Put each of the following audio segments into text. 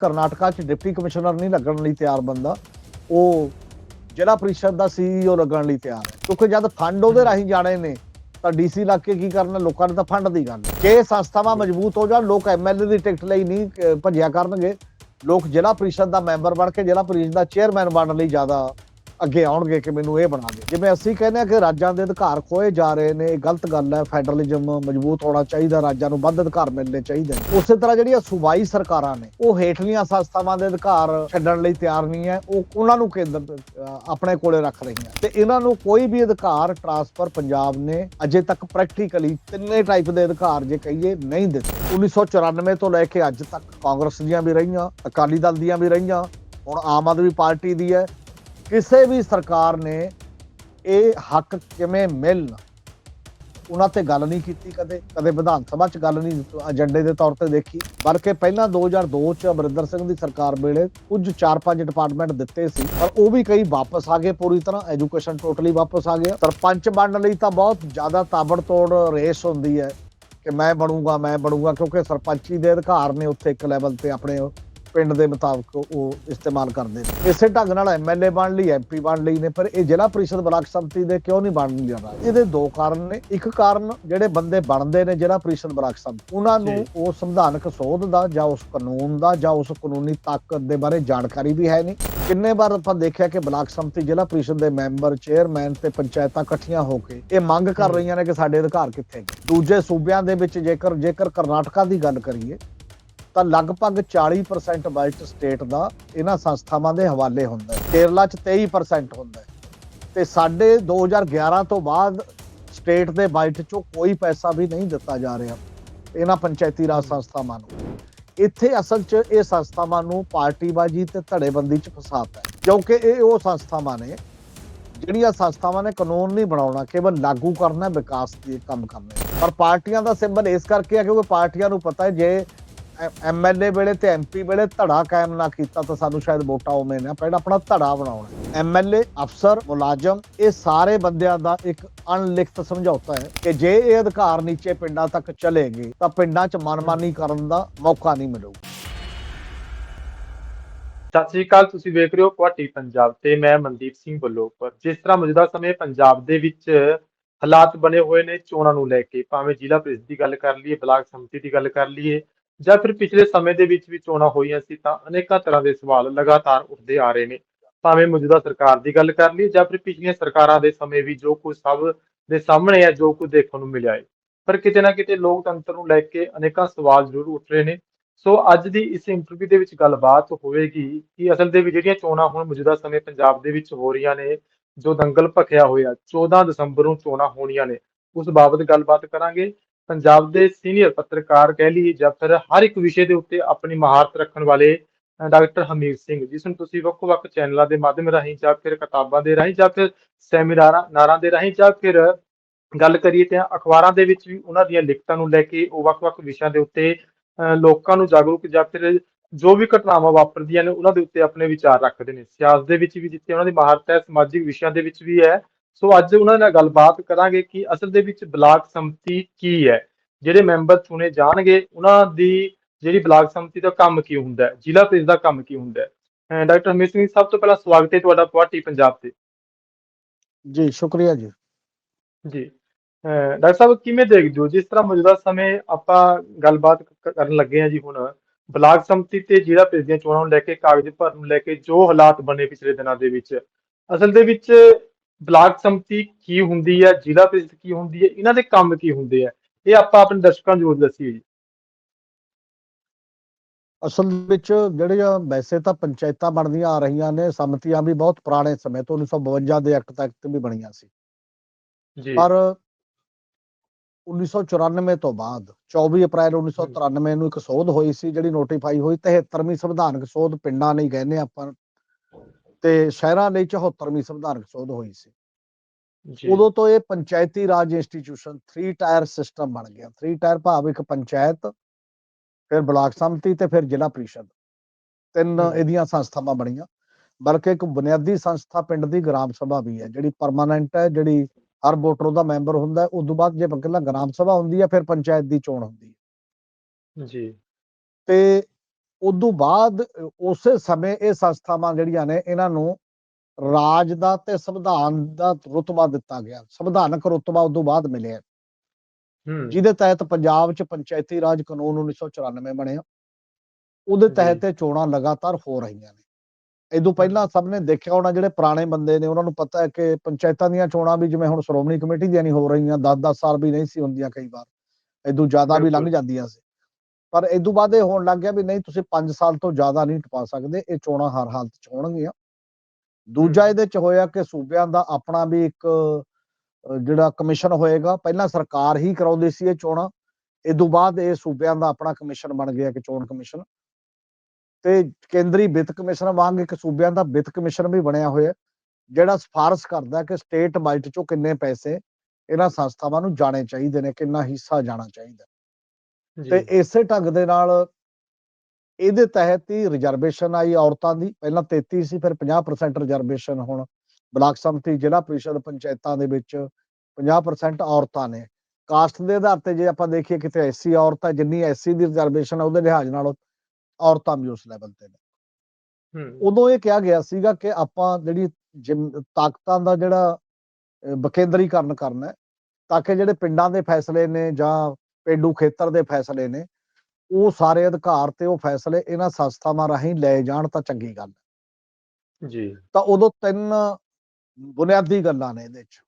ਕਰਨਾਟਕਾ 'ਚ deputy commissioner ਨਹੀਂ ਲੱਗਣ ਲਈ ਤਿਆਰ ਬੰਦਾ, ਉਹ ਜ਼ਿਲ੍ਹਾ ਪ੍ਰੀਸ਼ਦ ਦਾ ਸੀਈਓ ਲੱਗਣ ਲਈ ਤਿਆਰ ਹੈ ਕਿਉਂਕਿ ਜਦ ਫੰਡ ਉਹਦੇ ਰਾਹੀਂ ਜਾਣੇ ਨੇ, ਤਾਂ ਡੀਸੀ ਲੱਗ ਕੇ ਕੀ ਕਰਨਾ, ਲੋਕਾਂ ਨੇ ਤਾਂ ਫੰਡ ਦੀ ਗੱਲ ਹੈ। ਇਹ ਸੰਸਥਾਵਾਂ ਮਜ਼ਬੂਤ ਹੋ ਜਾਣ, ਲੋਕ ਐਮਐਲਏ ਦੀ ਟਿਕਟ ਲਈ ਨਹੀਂ ਭੱਜਿਆ ਕਰਨਗੇ ਲੋਕ ਜ਼ਿਲ੍ਹਾ ਪ੍ਰੀਸ਼ਦ ਦਾ ਮੈਂਬਰ ਬਣ ਕੇ ਜ਼ਿਲ੍ਹਾ ਪ੍ਰੀਸ਼ਦ ਦਾ ਚੇਅਰਮੈਨ ਬਣਨ ਲਈ ਜ਼ਿਆਦਾ ਅੱਗੇ ਆਉਣਗੇ ਕਿ ਮੈਨੂੰ ਇਹ ਬਣਾ ਦੇ। ਜਿਵੇਂ ਅਸੀਂ ਕਹਿੰਦੇ ਆ ਕਿ ਰਾਜਾਂ ਦੇ ਅਧਿਕਾਰ ਖੋਏ ਜਾ ਰਹੇ ਨੇ, ਇਹ ਗਲਤ ਗੱਲ ਹੈ। ਫੈਡਰਲਿਜ਼ਮ ਮਜ਼ਬੂਤ ਹੋਣਾ ਚਾਹੀਦਾ, ਰਾਜਾਂ ਨੂੰ ਵੱਧ ਅਧਿਕਾਰ ਮਿਲਣੇ ਚਾਹੀਦੇ ਨੇ। ਉਸੇ ਤਰ੍ਹਾਂ ਜਿਹੜੀਆਂ ਸੂਬਾਈ ਸਰਕਾਰਾਂ ਨੇ, ਉਹ ਹੇਠਲੀਆਂ ਸੰਸਥਾਵਾਂ ਦੇ ਅਧਿਕਾਰ ਛੱਡਣ ਲਈ ਤਿਆਰ ਨਹੀਂ ਹੈ। ਉਹ ਉਹਨਾਂ ਨੂੰ ਕੇਂਦਰ ਆਪਣੇ ਕੋਲੇ ਰੱਖ ਰਹੀਆਂ। ਤੇ ਇਹਨਾਂ ਨੂੰ ਕੋਈ ਵੀ ਅਧਿਕਾਰ ਟਰਾਂਸਫਰ ਪੰਜਾਬ ਨੇ ਅਜੇ ਤੱਕ ਪ੍ਰੈਕਟੀਕਲੀ ਤਿੰਨੇ ਟਾਈਪ ਦੇ ਅਧਿਕਾਰ ਜੇ ਕਹੀਏ, ਨਹੀਂ ਦਿੱਤੇ। 1994 ਤੋਂ ਲੈ ਕੇ ਅੱਜ ਤੱਕ ਕਾਂਗਰਸ ਦੀਆਂ ਵੀ ਰਹੀਆਂ, ਅਕਾਲੀ ਦਲ ਦੀਆਂ ਵੀ ਰਹੀਆਂ। ਹੁਣ ਆਮ ਆਦਮੀ ਪਾਰਟੀ ਦੀ ਹੈ। ਕਿਸੇ ਵੀ ਸਰਕਾਰ ਨੇ ਇਹ ਹੱਕ ਕਿਵੇਂ ਮਿਲਣ, ਉਹਨਾਂ ਤੇ ਗੱਲ ਨਹੀਂ ਕੀਤੀ ਕਦੇ ਕਦੇ ਵਿਧਾਨ ਸਭਾ 'ਚ ਗੱਲ ਨਹੀਂ ਏਜੰਡੇ ਦੇ ਤੌਰ ਤੇ ਦੇਖੀ। ਬਲਕਿ ਪਹਿਲਾਂ 2002 'ਚ ਅਮਰਿੰਦਰ ਸਿੰਘ ਦੀ ਸਰਕਾਰ ਵੇਲੇ ਕੁਝ 4-5 ਡਿਪਾਰਟਮੈਂਟ ਦਿੱਤੇ ਸੀ, ਪਰ ਉਹ ਵੀ ਕਈ ਵਾਪਸ ਆ ਗਏ ਪੂਰੀ ਤਰ੍ਹਾਂ ਐਜੂਕੇਸ਼ਨ ਟੋਟਲੀ ਵਾਪਸ ਆ ਗਿਆ। ਸਰਪੰਚ ਬਣਨ ਲਈ ਤਾਂ ਬਹੁਤ ਜ਼ਿਆਦਾ ਤਾਬੜਤੋੜ ਰੇਸ ਹੁੰਦੀ ਹੈ ਕਿ ਮੈਂ ਬਣੂਗਾ ਮੈਂ ਬਣੂਗਾ, ਕਿਉਂਕਿ ਸਰਪੰਚੀ ਦੇ ਅਧਿਕਾਰ ਨੇ ਉੱਥੇ ਇੱਕ ਲੈਵਲ ਤੇ ਆਪਣੇ ਪਿੰਡ ਦੇ ਮੁਤਾਬਕ ਉਹ ਇਸਤੇਮਾਲ ਕਰਦੇ ਨੇ। ਇਸੇ ਢੰਗ ਨਾਲ ਐਮਐਲਏ ਬਣ ਲਈ ਐਮਪੀ ਬਣ ਲਈ ਨੇ ਪਰ ਇਹ ਜ਼ਿਲ੍ਹਾ ਪ੍ਰੀਸ਼ਦ ਬਲਾਕ ਸੰਮਤੀ ਦੇ ਕਿਉਂ ਨਹੀਂ ਬਣ ਰਿਹਾ ਇਹਦੇ ਦੋ ਕਾਰਨ ਨੇ। ਇੱਕ ਕਾਰਨ ਜਿਹੜੇ ਬੰਦੇ ਬਣਦੇ ਨੇ ਜ਼ਿਲ੍ਹਾ ਪ੍ਰੀਸ਼ਦ ਬਲਾਕ ਸੰਮਤੀ ਉਹਨਾਂ ਨੂੰ। ਉਹ ਸੰਵਿਧਾਨਕ ਸੋਧ ਦਾ ਜਾਂ ਉਸ ਕਾਨੂੰਨ ਦਾ ਜਾਂ ਉਸ ਕਾਨੂੰਨੀ ਤਾਕਤ ਦੇ ਬਾਰੇ ਜਾਣਕਾਰੀ ਵੀ ਹੈ ਨਹੀਂ। ਕਿੰਨੇ ਵਾਰ ਆਪਾਂ ਦੇਖਿਆ ਕਿ ਬਲਾਕ ਸੰਮਤੀ ਜ਼ਿਲ੍ਹਾ ਪ੍ਰੀਸ਼ਦ ਦੇ ਮੈਂਬਰ ਚੇਅਰਮੈਨ ਤੇ ਪੰਚਾਇਤਾਂ ਇਕੱਠੀਆਂ ਹੋ ਕੇ ਇਹ ਮੰਗ ਕਰ। ਰਹੀਆਂ ਨੇ ਕਿ ਸਾਡੇ ਅਧਿਕਾਰ ਕਿੱਥੇ ਦੂਜੇ ਸੂਬਿਆਂ ਦੇ ਵਿੱਚ ਜੇਕਰ ਜੇਕਰ ਕਰਨਾਟਕਾ ਦੀ ਗੱਲ ਕਰੀਏ ਤਾਂ ਲਗਭਗ 40% ਬਜਟ ਸਟੇਟ ਦਾ ਇਹਨਾਂ ਸੰਸਥਾਵਾਂ ਦੇ ਹਵਾਲੇ ਹੁੰਦਾ ਹੈ। ਕੇਰਲਾ 'ਚ 23% ਹੁੰਦਾ ਹੈ। ਤੇ ਸਾਡੇ 2011 ਤੋਂ ਬਾਅਦ ਸਟੇਟ ਦੇ ਬਜਟ 'ਚੋਂ ਕੋਈ ਪੈਸਾ ਵੀ ਨਹੀਂ ਦਿੱਤਾ ਜਾ ਰਿਹਾ ਇਹਨਾਂ ਪੰਚਾਇਤੀ ਰਾਜ ਸੰਸਥਾਵਾਂ ਨੂੰ। ਇੱਥੇ ਅਸਲ 'ਚ ਇਹ ਸੰਸਥਾਵਾਂ ਨੂੰ ਪਾਰਟੀਬਾਜ਼ੀ ਤੇ ਧੜੇਬੰਦੀ 'ਚ ਫਸਾਤਾ ਹੈ। ਕਿਉਂਕਿ ਇਹ ਉਹ ਸੰਸਥਾਵਾਂ ਨੇ ਜਿਹੜੀਆਂ ਸੰਸਥਾਵਾਂ ਨੇ ਕਾਨੂੰਨ ਨਹੀਂ ਬਣਾਉਣਾ, ਕੇਵਲ ਲਾਗੂ ਕਰਨਾ ਵਿਕਾਸ ਦੇ ਕੰਮ ਕਰਨੇ ਪਰ ਪਾਰਟੀਆਂ ਦਾ ਸਿੰਬਲ ਇਸ ਕਰਕੇ ਹੈ ਕਿਉਂਕਿ ਪਾਰਟੀਆਂ ਨੂੰ ਪਤਾ ਹੈ, ਜੇ ਐਮਐਲਏ ਵੇਲੇ ਤੇ ਐਮਪੀ ਵੇਲੇ ਧੜਾ ਕਾਇਮ ਨਾ ਕੀਤਾ ਤਾਂ ਸਾਨੂੰ ਸ਼ਾਇਦ ਵੋਟਾਂ ਉਵੇਂ ਨਾ ਪਹਿਲਾਂ ਆਪਣਾ ਧੜਾ ਬਣਾਉਣਾ ਐਮਐਲਏ ਅਫਸਰ, ਮੁਲਾਜ਼ਮ, ਇਹ ਸਾਰੇ ਬੰਦਿਆਂ ਦਾ ਇੱਕ ਅਣਲਿਖਤ ਸਮਝੌਤਾ ਹੈ ਕਿ ਜੇ ਇਹ ਅਧਿਕਾਰ ਨੀਚੇ ਪਿੰਡਾਂ ਤੱਕ ਚਲੇਗੇ, ਤਾਂ ਪਿੰਡਾਂ 'ਚ ਮਨਮਾਨੀ ਕਰਨ ਦਾ ਮੌਕਾ ਨਹੀਂ ਮਿਲੂਗਾ। ਸਤਿ ਸ੍ਰੀ ਅਕਾਲ, ਤੁਸੀਂ ਵੇਖ ਰਹੇ ਹੋ ਕੁਆਟੀ ਪੰਜਾਬ ਤੇ ਮੈਂ ਮਨਦੀਪ ਸਿੰਘ ਬੱਲੋਪੁਰ ਜਿਸ ਤਰ੍ਹਾਂ ਮੌਜੂਦਾ ਸਮੇਂ ਪੰਜਾਬ ਦੇ ਵਿੱਚ ਹਾਲਾਤ ਬਣੇ ਹੋਏ ਨੇ ਚੋਣਾਂ ਨੂੰ ਲੈ ਕੇ, ਭਾਵੇਂ ਜ਼ਿਲ੍ਹਾ ਪ੍ਰੀਸ਼ਦ ਦੀ ਗੱਲ ਕਰ ਲਈਏ, ਬਲਾਕ ਸੰਮਤੀ ਦੀ ਗੱਲ ਕਰ ਲਈਏ ਜਾਂ ਫਿਰ ਪਿਛਲੇ ਸਮੇਂ ਦੇ ਵਿੱਚ ਵੀ ਚੋਣਾਂ ਹੋਈਆਂ ਸੀ ਤਾਂ ਅਨੇਕਾਂ ਤਰ੍ਹਾਂ ਦੇ ਸਵਾਲ ਲਗਾਤਾਰ ਉੱਠਦੇ ਆ ਰਹੇ ਨੇ। ਭਾਵੇਂ ਮੌਜੂਦਾ ਸਰਕਾਰ ਦੀ ਗੱਲ ਕਰ ਲਈਏ ਜਾਂ ਫਿਰ ਪਿਛਲੀਆਂ ਸਰਕਾਰਾਂ ਦੇ ਸਮੇਂ ਵੀ ਜੋ ਕੁਝ ਸਭ ਦੇ ਸਾਹਮਣੇ ਹੈ ਜੋ ਕੁਝ ਦੇਖਣ ਨੂੰ ਮਿਲਿਆ ਹੈ ਪਰ ਕਿਤੇ ਨਾ ਕਿਤੇ ਲੋਕਤੰਤਰ ਨੂੰ ਲੈ ਕੇ ਅਨੇਕਾਂ ਸਵਾਲ ਜ਼ਰੂਰ ਉੱਠ ਰਹੇ ਨੇ। ਸੋ ਅੱਜ ਦੀ ਇਸ ਇੰਟਰਵਿਊ ਦੇ ਵਿੱਚ ਗੱਲਬਾਤ ਹੋਵੇਗੀ ਕਿ ਅਸਲ ਦੇ ਵਿੱਚ ਜਿਹੜੀਆਂ ਚੋਣਾਂ ਹੁਣ ਮੌਜੂਦਾ ਸਮੇਂ ਪੰਜਾਬ ਦੇ ਵਿੱਚ ਹੋ ਰਹੀਆਂ ਨੇ, ਜੋ ਦੰਗਲ ਭਖਿਆ ਹੋਇਆ 14 ਦਸੰਬਰ ਨੂੰ ਚੋਣਾਂ ਹੋਣੀਆਂ ਨੇ, ਉਸ ਬਾਬਤ ਗੱਲਬਾਤ ਕਰਾਂਗੇ। ਪੰਜਾਬ ਦੇ ਸੀਨੀਅਰ ਪੱਤਰਕਾਰ ਕਹਿ ਲਈਏ ਜਾਂ ਫਿਰ ਹਰ ਇੱਕ ਵਿਸ਼ੇ ਦੇ ਉੱਤੇ ਆਪਣੀ ਮਹਾਰਤ ਰੱਖਣ ਵਾਲੇ ਡਾਕਟਰ ਹਮੀਰ ਸਿੰਘ ਜਿਸ ਨੂੰ ਤੁਸੀਂ ਵੱਖ-ਵੱਖ ਚੈਨਲਾਂ ਦੇ ਮਾਧਿਅਮ ਰਾਹੀਂ ਜਾਂ ਫਿਰ ਕਿਤਾਬਾਂ ਦੇ ਰਾਹੀਂ ਜਾਂ ਫਿਰ ਸੈਮੀਨਾਰਾਂ ਨਾਰਾਂ ਦੇ ਰਾਹੀਂ ਜਾਂ ਫਿਰ ਗੱਲ ਕਰੀਏ ਤਾਂ ਅਖਬਾਰਾਂ ਦੇ ਵਿੱਚ ਵੀ ਉਹਨਾਂ ਦੀਆਂ ਲਿਖਤਾਂ ਨੂੰ ਲੈ ਕੇ ਉਹ ਵੱਖ-ਵੱਖ ਵਿਸ਼ਿਆਂ ਦੇ ਉੱਤੇ ਅ, ਲੋਕਾਂ ਨੂੰ ਜਾਗਰੂਕ ਜਾਂ ਫਿਰ ਜੋ ਵੀ ਘਟਨਾਵਾਂ ਵਾਪਰਦੀਆਂ ਨੇ ਉਹਨਾਂ ਦੇ ਉੱਤੇ ਆਪਣੇ ਵਿਚਾਰ ਰੱਖਦੇ ਨੇ। ਸਿਆਸਤ ਦੇ ਵਿੱਚ ਵੀ ਜਿੱਥੇ ਉਹਨਾਂ ਦੀ ਮਹਾਰਤ ਹੈ ਸਮਾਜਿਕ ਵਿਸ਼ਿਆਂ ਦੇ ਵਿੱਚ ਵੀ ਹੈ ਸੋ ਅੱਜ ਉਹਨਾਂ ਨਾਲ ਗੱਲਬਾਤ ਕਰਾਂਗੇ ਕਿ ਅਸਲ ਦੇ ਵਿੱਚ ਬਲਾਕ ਸੰਮਤੀ ਕੀ ਹੈ ਜਿਹੜੇ ਮੈਂਬਰ ਚੁਣੇ ਜਾਣਗੇ ਉਹਨਾਂ ਦੀ ਜਿਹੜੀ ਬਲਾਕ ਸੰਮਤੀ ਦਾ ਕੰਮ ਕੀ ਹੁੰਦਾ ਹੈ ਜ਼ਿਲ੍ਹਾ ਪ੍ਰੀਸ਼ਦ ਦਾ ਕੰਮ ਕੀ ਹੁੰਦਾ ਹੈ। ਡਾਕਟਰ ਹਮੀਰ ਸਿੰਘ ਸਭ ਤੋਂ ਪਹਿਲਾਂ ਸਵਾਗਤ ਹੈ ਤੁਹਾਡਾ ਪਾਰਟੀ ਪੰਜਾਬ ਤੇ। ਜੀ ਸ਼ੁਕਰੀਆ ਜੀ। ਜੀ ਡਾਕਟਰ ਸਾਹਿਬ ਕਿਵੇਂ ਦੇਖਦੇ ਹੋ? ਜਿਸ ਤਰ੍ਹਾਂ ਮੌਜੂਦਾ ਸਮੇਂ ਆਪਾਂ ਗੱਲਬਾਤ ਕਰਨ ਲੱਗੇ ਹਾਂ ਜੀ ਹੁਣ ਬਲਾਕ ਸੰਮਤੀ ਤੇ ਜ਼ਿਲ੍ਹਾ ਪ੍ਰੀਸ਼ਦ ਦੀਆਂ ਚੋਣਾਂ ਨੂੰ ਲੈ ਕੇ ਕਾਗਜ਼ ਭਰਨ ਨੂੰ ਲੈ ਕੇ ਜੋ ਹਾਲਾਤ ਬਣੇ ਪਿਛਲੇ ਦਿਨਾਂ ਦੇ ਵਿੱਚ ਅਸਲ ਦੇ ਵਿੱਚ ਬਲਾਕ ਸੰਮਤੀ ਕੀ ਹੁੰਦੀ ਹੈ ਜ਼ਿਲ੍ਹਾ ਪ੍ਰੀਸ਼ਦ ਕੀ ਹੁੰਦੀ ਹੈ ਇਹਨਾਂ ਦੇ ਕੰਮ ਕੀ ਹੁੰਦੇ ਆ ਇਹ ਆਪਾਂ ਆਪਣੇ ਦਰਸ਼ਕਾਂ ਨੂੰ ਜ਼ਰੂਰ ਦੱਸੀਏ ਜੀ। ਅਸਲ ਵਿੱਚ ਜਿਹੜੀਆਂ ਵੈਸੇ ਤਾਂ ਪੰਚਾਇਤਾਂ ਬਣਦੀਆਂ ਆ ਰਹੀਆਂ ਨੇ ਸੰਮਤੀਆਂ ਵੀ ਬਹੁਤ ਪੁਰਾਣੇ ਸਮੇਂ ਤੋਂ 1952 ਦੇ ਐਕਟ ਤੱਕ ਵੀ ਬਣੀਆਂ ਸੀ। ਜੀ। ਪਰ 1994 ਤੋਂ ਬਾਅਦ 24 ਅਪ੍ਰੈਲ 1993 ਨੂੰ ਇੱਕ ਸੋਧ ਹੋਈ ਸੀ ਜਿਹੜੀ ਨੋਟੀਫਾਈ ਹੋਈ 73ਵੀਂ ਸੰਵਿਧਾਨਕ ਸੋਧ ਪਿੰਡਾਂ ਲਈ ਕਹਿੰਦੇ ਆਪਾਂ ਤੇ ਸ਼ਹਿਰਾਂ ਲਈ 74ਵੀਂ ਸੰਵਿਧਾਨਕ ਸੋਧ ਹੋਈ ਸੀ। ਉਦੋਂ ਤੋਂ ਇਹ ਪੰਚਾਇਤੀ ਰਾਜ ਇੰਸਟੀਚਿਊਸ਼ਨ 3 ਟਾਇਰ ਸਿਸਟਮ ਬਣ ਗਿਆ। 3 ਟਾਇਰ ਭਾਵ ਇੱਕ ਪੰਚਾਇਤ ਫਿਰ ਬਲਾਕ ਸੰਮਤੀ ਤੇ ਫਿਰ ਜ਼ਿਲ੍ਹਾ ਪ੍ਰੀਸ਼ਦ। ਤਿੰਨ। ਇਹਦੀਆਂ ਸੰਸਥਾਵਾਂ ਬਣੀਆਂ ਬਲਕਿ ਇੱਕ ਬੁਨਿਆਦੀ ਸੰਸਥਾ ਪਿੰਡ ਦੀ ਗ੍ਰਾਮ ਸਭਾ ਵੀ ਹੈ ਜਿਹੜੀ ਪਰਮਾਨੈਂਟ ਹੈ ਜਿਹੜੀ ਹਰ ਵੋਟਰ ਉਹਦਾ ਮੈਂਬਰ ਹੁੰਦਾ ਹੈ। ਉਸ ਤੋਂ ਬਾਅਦ ਜੇ ਪਹਿਲਾਂ ਗ੍ਰਾਮ ਸਭਾ ਹੁੰਦੀ ਹੈ ਫਿਰ ਪੰਚਾਇਤ ਦੀ ਚੋਣ ਹੁੰਦੀ ਹੈ। ਜੀ। ਤੇ ਉਦੋਂ ਬਾਅਦ ਉਸੇ ਸਮੇਂ ਇਹ ਸੰਸਥਾਵਾਂ ਜਿਹੜੀਆਂ ਨੇ ਇਹਨਾਂ ਨੂੰ ਰਾਜ ਦਾ ਤੇ ਸੰਵਿਧਾਨ ਦਾ ਰੁਤਬਾ ਦਿੱਤਾ ਗਿਆ। ਸੰਵਿਧਾਨਕ ਰੁਤਬਾ ਉਦੋਂ ਬਾਅਦ ਮਿਲਿਆ। ਜਿਹਦੇ ਤਹਿਤ ਪੰਜਾਬ 'ਚ ਪੰਚਾਇਤੀ ਰਾਜ ਕਾਨੂੰਨ 1994 ਬਣਿਆ ਉਹਦੇ। ਤਹਿਤ ਇਹ ਚੋਣਾਂ ਲਗਾਤਾਰ ਹੋ ਰਹੀਆਂ ਨੇ। ਇਦੋਂ ਪਹਿਲਾਂ ਸਭ ਨੇ ਦੇਖਿਆ ਹੋਣਾ ਜਿਹੜੇ ਪੁਰਾਣੇ ਬੰਦੇ ਨੇ ਉਹਨਾਂ ਨੂੰ ਪਤਾ ਹੈ ਕਿ ਪੰਚਾਇਤਾਂ ਦੀਆਂ ਚੋਣਾਂ ਵੀ ਜਿਵੇਂ ਹੁਣ ਸ਼੍ਰੋਮਣੀ ਕਮੇਟੀ ਦੀਆਂ ਨਹੀਂ ਹੋ ਰਹੀਆਂ 10-10 ਸਾਲ ਵੀ ਨਹੀਂ ਸੀ ਹੁੰਦੀਆਂ ਕਈ ਵਾਰ। ਇਦੋਂ ਜ਼ਿਆਦਾ ਵੀ ਲੰਘ। ਜਾਂਦੀਆਂ ਸੀ। ਪਰ ਇਦੋਂ ਬਾਅਦ ਇਹ ਹੋਣ ਲੱਗ ਗਿਆ ਵੀ ਨਹੀਂ ਤੁਸੀਂ 5 ਸਾਲ ਤੋਂ ਜ਼ਿਆਦਾ ਨਹੀਂ ਟਪਾ ਸਕਦੇ ਇਹ ਚੋਣਾਂ ਹਰ ਹਾਲਤ 'ਚ ਹੋਣਗੀਆਂ। ਦੂਜਾ। ਇਹਦੇ 'ਚ ਹੋਇਆ ਕਿ ਸੂਬਿਆਂ ਦਾ ਆਪਣਾ ਵੀ ਇੱਕ ਜਿਹੜਾ ਕਮਿਸ਼ਨ ਹੋਏਗਾ ਪਹਿਲਾਂ ਸਰਕਾਰ ਹੀ ਕਰਾਉਂਦੀ ਸੀ ਇਹ ਚੋਣਾਂ ਇਦੋਂ ਬਾਅਦ ਇਹ ਸੂਬਿਆਂ ਦਾ ਆਪਣਾ ਕਮਿਸ਼ਨ ਬਣ ਗਿਆ ਕਿ ਚੋਣ ਕਮਿਸ਼ਨ। ਤੇ ਕੇਂਦਰੀ ਵਿੱਤ ਕਮਿਸ਼ਨ ਵਾਂਗ ਇੱਕ ਸੂਬਿਆਂ ਦਾ ਵਿੱਤ ਕਮਿਸ਼ਨ ਵੀ ਬਣਿਆ ਹੋਇਆ ਜਿਹੜਾ ਸਿਫਾਰਿਸ਼ ਕਰਦਾ ਕਿ ਸਟੇਟ ਬਜਟ ਚੋਂ ਕਿੰਨੇ ਪੈਸੇ ਇਹਨਾਂ ਸੰਸਥਾਵਾਂ ਨੂੰ ਜਾਣੇ ਚਾਹੀਦੇ ਨੇ ਕਿੰਨਾ ਹਿੱਸਾ ਜਾਣਾ ਚਾਹੀਦਾ। ਤੇ ਇਸੇ ਢੰਗ ਦੇ ਨਾਲ ਇਹਦੇ ਤਹਿਤ ਹੀ ਰਿਜ਼ਰਵੇਸ਼ਨ ਆਈ ਔਰਤਾਂ ਦੀ। ਪਹਿਲਾਂ 33 ਸੀ ਫਿਰ 50% ਰਿਜ਼ਰਵੇਸ਼ਨ ਹੁਣ ਬਲਾਕ ਸੰਮਤੀ ਜ਼ਿਲ੍ਹਾ ਪ੍ਰੀਸ਼ਦ ਪੰਚਾਇਤਾਂ ਦੇ ਵਿੱਚ 50% ਔਰਤਾਂ ਨੇ। ਕਾਸਟ ਦੇ ਆਧਾਰ ਤੇ ਜੇ ਆਪਾਂ ਦੇਖੀਏ ਕਿਤੇ ਐਸਸੀ ਔਰਤ ਜਿੰਨੀ ਐਸਸੀ ਦੀ ਰਿਜ਼ਰਵੇਸ਼ਨ ਹੈ ਉਹਦੇ ਲਿਹਾਜ਼ ਨਾਲ ਔਰਤਾਂ ਵੀ ਉਸ ਲੈਵਲ ਤੇ ਨੇ। ਹੂੰ। ਉਦੋਂ ਇਹ ਕਿਹਾ ਗਿਆ ਸੀਗਾ ਕਿ ਆਪਾਂ ਜਿਹੜੀ ਤਾਕਤਾਂ ਦਾ ਜਿਹੜਾ ਵਿਕੇਂਦਰੀਕਰਨ ਕਰਨਾ ਹੈ ਤਾਂ ਕਿ ਜਿਹੜੇ ਪਿੰਡਾਂ ਦੇ ਫੈਸਲੇ ਨੇ ਜਾਂ ਪੇਂਡੂ ਖੇਤਰ ਦੇ ਫੈਸਲੇ ਨੇ ਉਹ ਸਾਰੇ ਅਧਿਕਾਰ ਤੇ ਉਹ ਫੈਸਲੇ ਇਹਨਾਂ ਸੰਸਥਾਵਾਂ ਰਾਹੀਂ ਲਏ ਜਾਣ ਤਾਂ ਚੰਗੀ ਗੱਲ ਹੈ। ਜੀ। ਤਾਂ ਉਦੋਂ ਤਿੰਨ ਬੁਨਿਆਦੀ ਗੱਲਾਂ ਨੇ ਇਹਦੇ ਚ।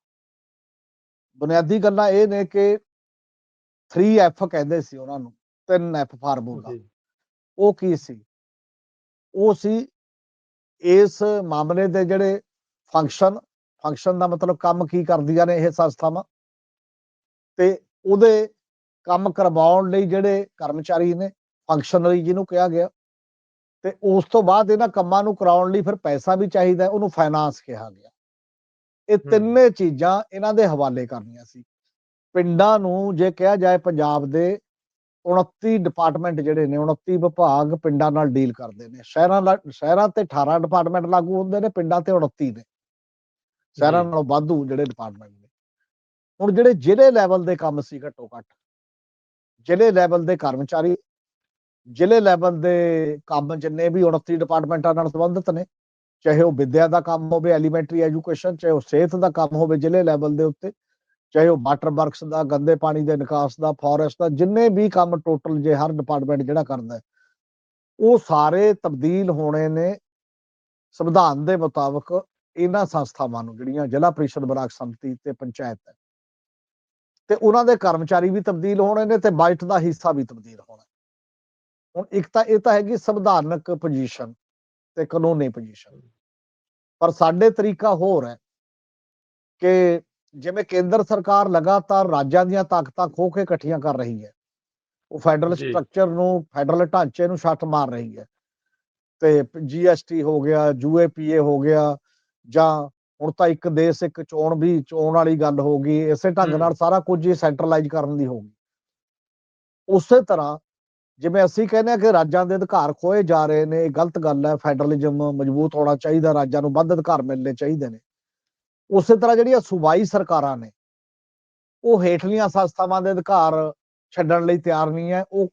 ਬੁਨਿਆਦੀ ਗੱਲਾਂ ਇਹ ਨੇ ਕਿ 3F ਕਹਿੰਦੇ ਸੀ ਉਹਨਾਂ ਨੂੰ 3F ਫਾਰਮੂਲਾ। ਜੀ। ਉਹ ਕੀ ਸੀ? ਉਹ ਸੀ ਇਸ ਮਾਮਲੇ ਦੇ ਜਿਹੜੇ ਫੰਕਸ਼ਨ ਫੰਕਸ਼ਨ ਦਾ ਮਤਲਬ ਕੰਮ ਕੀ ਕਰਦੀਆਂ ਨੇ ਇਹ ਸੰਸਥਾਵਾਂ ਤੇ ਉਹਦੇ ਕੰਮ ਕਰਵਾਉਣ ਲਈ ਜਿਹੜੇ ਕਰਮਚਾਰੀ ਨੇ ਫੰਕਸ਼ਨਰੀ ਜਿਹਨੂੰ ਕਿਹਾ ਗਿਆ ਤੇ ਉਸ ਤੋਂ ਬਾਅਦ ਇਹਨਾਂ ਕੰਮਾਂ ਨੂੰ ਕਰਾਉਣ ਲਈ ਫਿਰ ਪੈਸਾ ਵੀ ਚਾਹੀਦਾ ਉਹਨੂੰ ਫਾਈਨਾਂਸ ਕਿਹਾ ਗਿਆ। ਇਹ ਤਿੰਨੇ ਚੀਜ਼ਾਂ ਇਹਨਾਂ ਦੇ ਹਵਾਲੇ ਕਰਨੀਆਂ ਸੀ। ਪਿੰਡਾਂ ਨੂੰ ਜੇ ਕਿਹਾ ਜਾਏ ਪੰਜਾਬ ਦੇ 29 ਡਿਪਾਰਟਮੈਂਟ ਜਿਹੜੇ ਨੇ 29 ਵਿਭਾਗ ਪਿੰਡਾਂ ਨਾਲ ਡੀਲ ਕਰਦੇ ਨੇ। ਸ਼ਹਿਰਾਂ ਸ਼ਹਿਰਾਂ ਤੇ 18 ਡਿਪਾਰਟਮੈਂਟ ਲਾਗੂ ਹੁੰਦੇ ਨੇ ਪਿੰਡਾਂ ਤੇ 29 ਨੇ। ਸ਼ਹਿਰਾਂ। ਨਾਲੋਂ ਵਾਧੂ ਜਿਹੜੇ ਡਿਪਾਰਟਮੈਂਟ ਨੇ। ਹੁਣ ਜਿਹੜੇ ਜ਼ਿਲ੍ਹੇ ਲੈਵਲ ਦੇ ਕੰਮ ਸੀ ਘੱਟੋ ਘੱਟ ਜ਼ਿਲ੍ਹੇ ਲੈਵਲ ਦੇ ਕਰਮਚਾਰੀ, ਜ਼ਿਲ੍ਹੇ ਲੈਵਲ ਦੇ ਕੰਮ ਜਿੰਨੇ ਵੀ 29 ਡਿਪਾਰਟਮੈਂਟਾਂ ਨਾਲ ਸੰਬੰਧਿਤ ਨੇ, ਚਾਹੇ ਉਹ ਵਿੱਦਿਆ ਦਾ ਕੰਮ ਹੋਵੇ ਐਲੀਮੈਂਟਰੀ ਐਜੂਕੇਸ਼ਨ ਚਾਹੇ ਉਹ ਸਿਹਤ ਦਾ ਕੰਮ ਹੋਵੇ ਜ਼ਿਲ੍ਹੇ ਲੈਵਲ ਦੇ ਉੱਤੇ, ਚਾਹੇ ਉਹ ਵਾਟਰ ਵਰਕਸ ਦਾ, ਗੰਦੇ ਪਾਣੀ ਦੇ ਨਿਕਾਸ ਦਾ ਫੋਰੈਸਟ ਦਾ, ਜਿੰਨੇ ਵੀ ਕੰਮ ਟੋਟਲ ਜੇ ਹਰ ਡਿਪਾਰਟਮੈਂਟ ਜਿਹੜਾ ਕਰਦਾ ਉਹ ਸਾਰੇ ਤਬਦੀਲ ਹੋਣੇ ਨੇ ਸੰਵਿਧਾਨ ਦੇ ਮੁਤਾਬਕ ਇਹਨਾਂ ਸੰਸਥਾਵਾਂ ਨੂੰ, ਜਿਹੜੀਆਂ ਜ਼ਿਲ੍ਹਾ ਪ੍ਰੀਸ਼ਦ ਬਲਾਕ ਸੰਮਤੀ ਤੇ ਪੰਚਾਇਤ ਹੈ। ਤੇ ਉਹਨਾਂ ਦੇ ਕਰਮਚਾਰੀ ਵੀ ਤਬਦੀਲ ਹੋਣੇ ਨੇ ਤੇ ਬਜਟ ਦਾ ਹਿੱਸਾ ਵੀ ਤਬਦੀਲ ਹੋਣਾ। ਹੁਣ ਇੱਕ ਤਾਂ ਇਹ ਤਾਂ ਹੈਗੀ ਸੰਵਿਧਾਨਕ ਪੋਜੀਸ਼ਨ ਤੇ ਕਾਨੂੰਨੀ ਪੋਜੀਸ਼ਨ ਪਰ ਸਾਡੇ ਤਰੀਕਾ ਹੋਰ ਹੈ ਕਿ ਜਿਵੇਂ ਕੇਂਦਰ ਸਰਕਾਰ ਲਗਾਤਾਰ ਰਾਜਾਂ ਦੀਆਂ ਤਾਕਤਾਂ ਖੋਹ ਕੇ ਇਕੱਠੀਆਂ ਕਰ ਰਹੀ ਹੈ ਉਹ ਫੈਡਰਲ। ਸਟਰਕਚਰ ਨੂੰ ਫੈਡਰਲ ਢਾਂਚੇ ਨੂੰ ਛੱਟ ਮਾਰ ਰਹੀ ਹੈ। ਤੇ ਜੀਐਸਟੀ ਹੋ ਗਿਆ ਯੂਏਪੀਏ ਹੋ ਗਿਆ ਜਾਂ ਹੁਣ ਤਾਂ ਇੱਕ ਦੇਸ਼ ਇੱਕ ਚੋਣ ਵੀ ਚੋਣ ਵਾਲੀ ਗੱਲ ਹੋ ਗਈ ਇਸੇ ਢੰਗ। ਨਾਲ ਸਾਰਾ ਕੁਝ ਹੀ ਸੈਂਟਰਲਾਈਜ਼ ਕਰਨ ਦੀ ਹੋ ਗਈ। ਉਸੇ ਤਰ੍ਹਾਂ ਜਿਵੇਂ ਅਸੀਂ ਕਹਿੰਦੇ ਆ ਕਿ ਰਾਜਾਂ ਦੇ ਅਧਿਕਾਰ ਖੋਏ ਜਾ ਰਹੇ ਨੇ ਇਹ ਗਲਤ ਗੱਲ ਹੈ ਫੈਡਰਲਿਜ਼ਮ ਮਜ਼ਬੂਤ ਹੋਣਾ ਚਾਹੀਦਾ ਰਾਜਾਂ ਨੂੰ ਵੱਧ ਅਧਿਕਾਰ ਮਿਲਣੇ ਚਾਹੀਦੇ ਨੇ। ਉਸੇ ਤਰ੍ਹਾਂ ਜਿਹੜੀਆਂ ਸੂਬਾਈ ਸਰਕਾਰਾਂ ਨੇ ਉਹ ਹੇਠਲੀਆਂ ਸੰਸਥਾਵਾਂ ਦੇ ਅਧਿਕਾਰ ਛੱਡਣ ਲਈ ਤਿਆਰ ਨਹੀਂ ਹੈ ਉਹ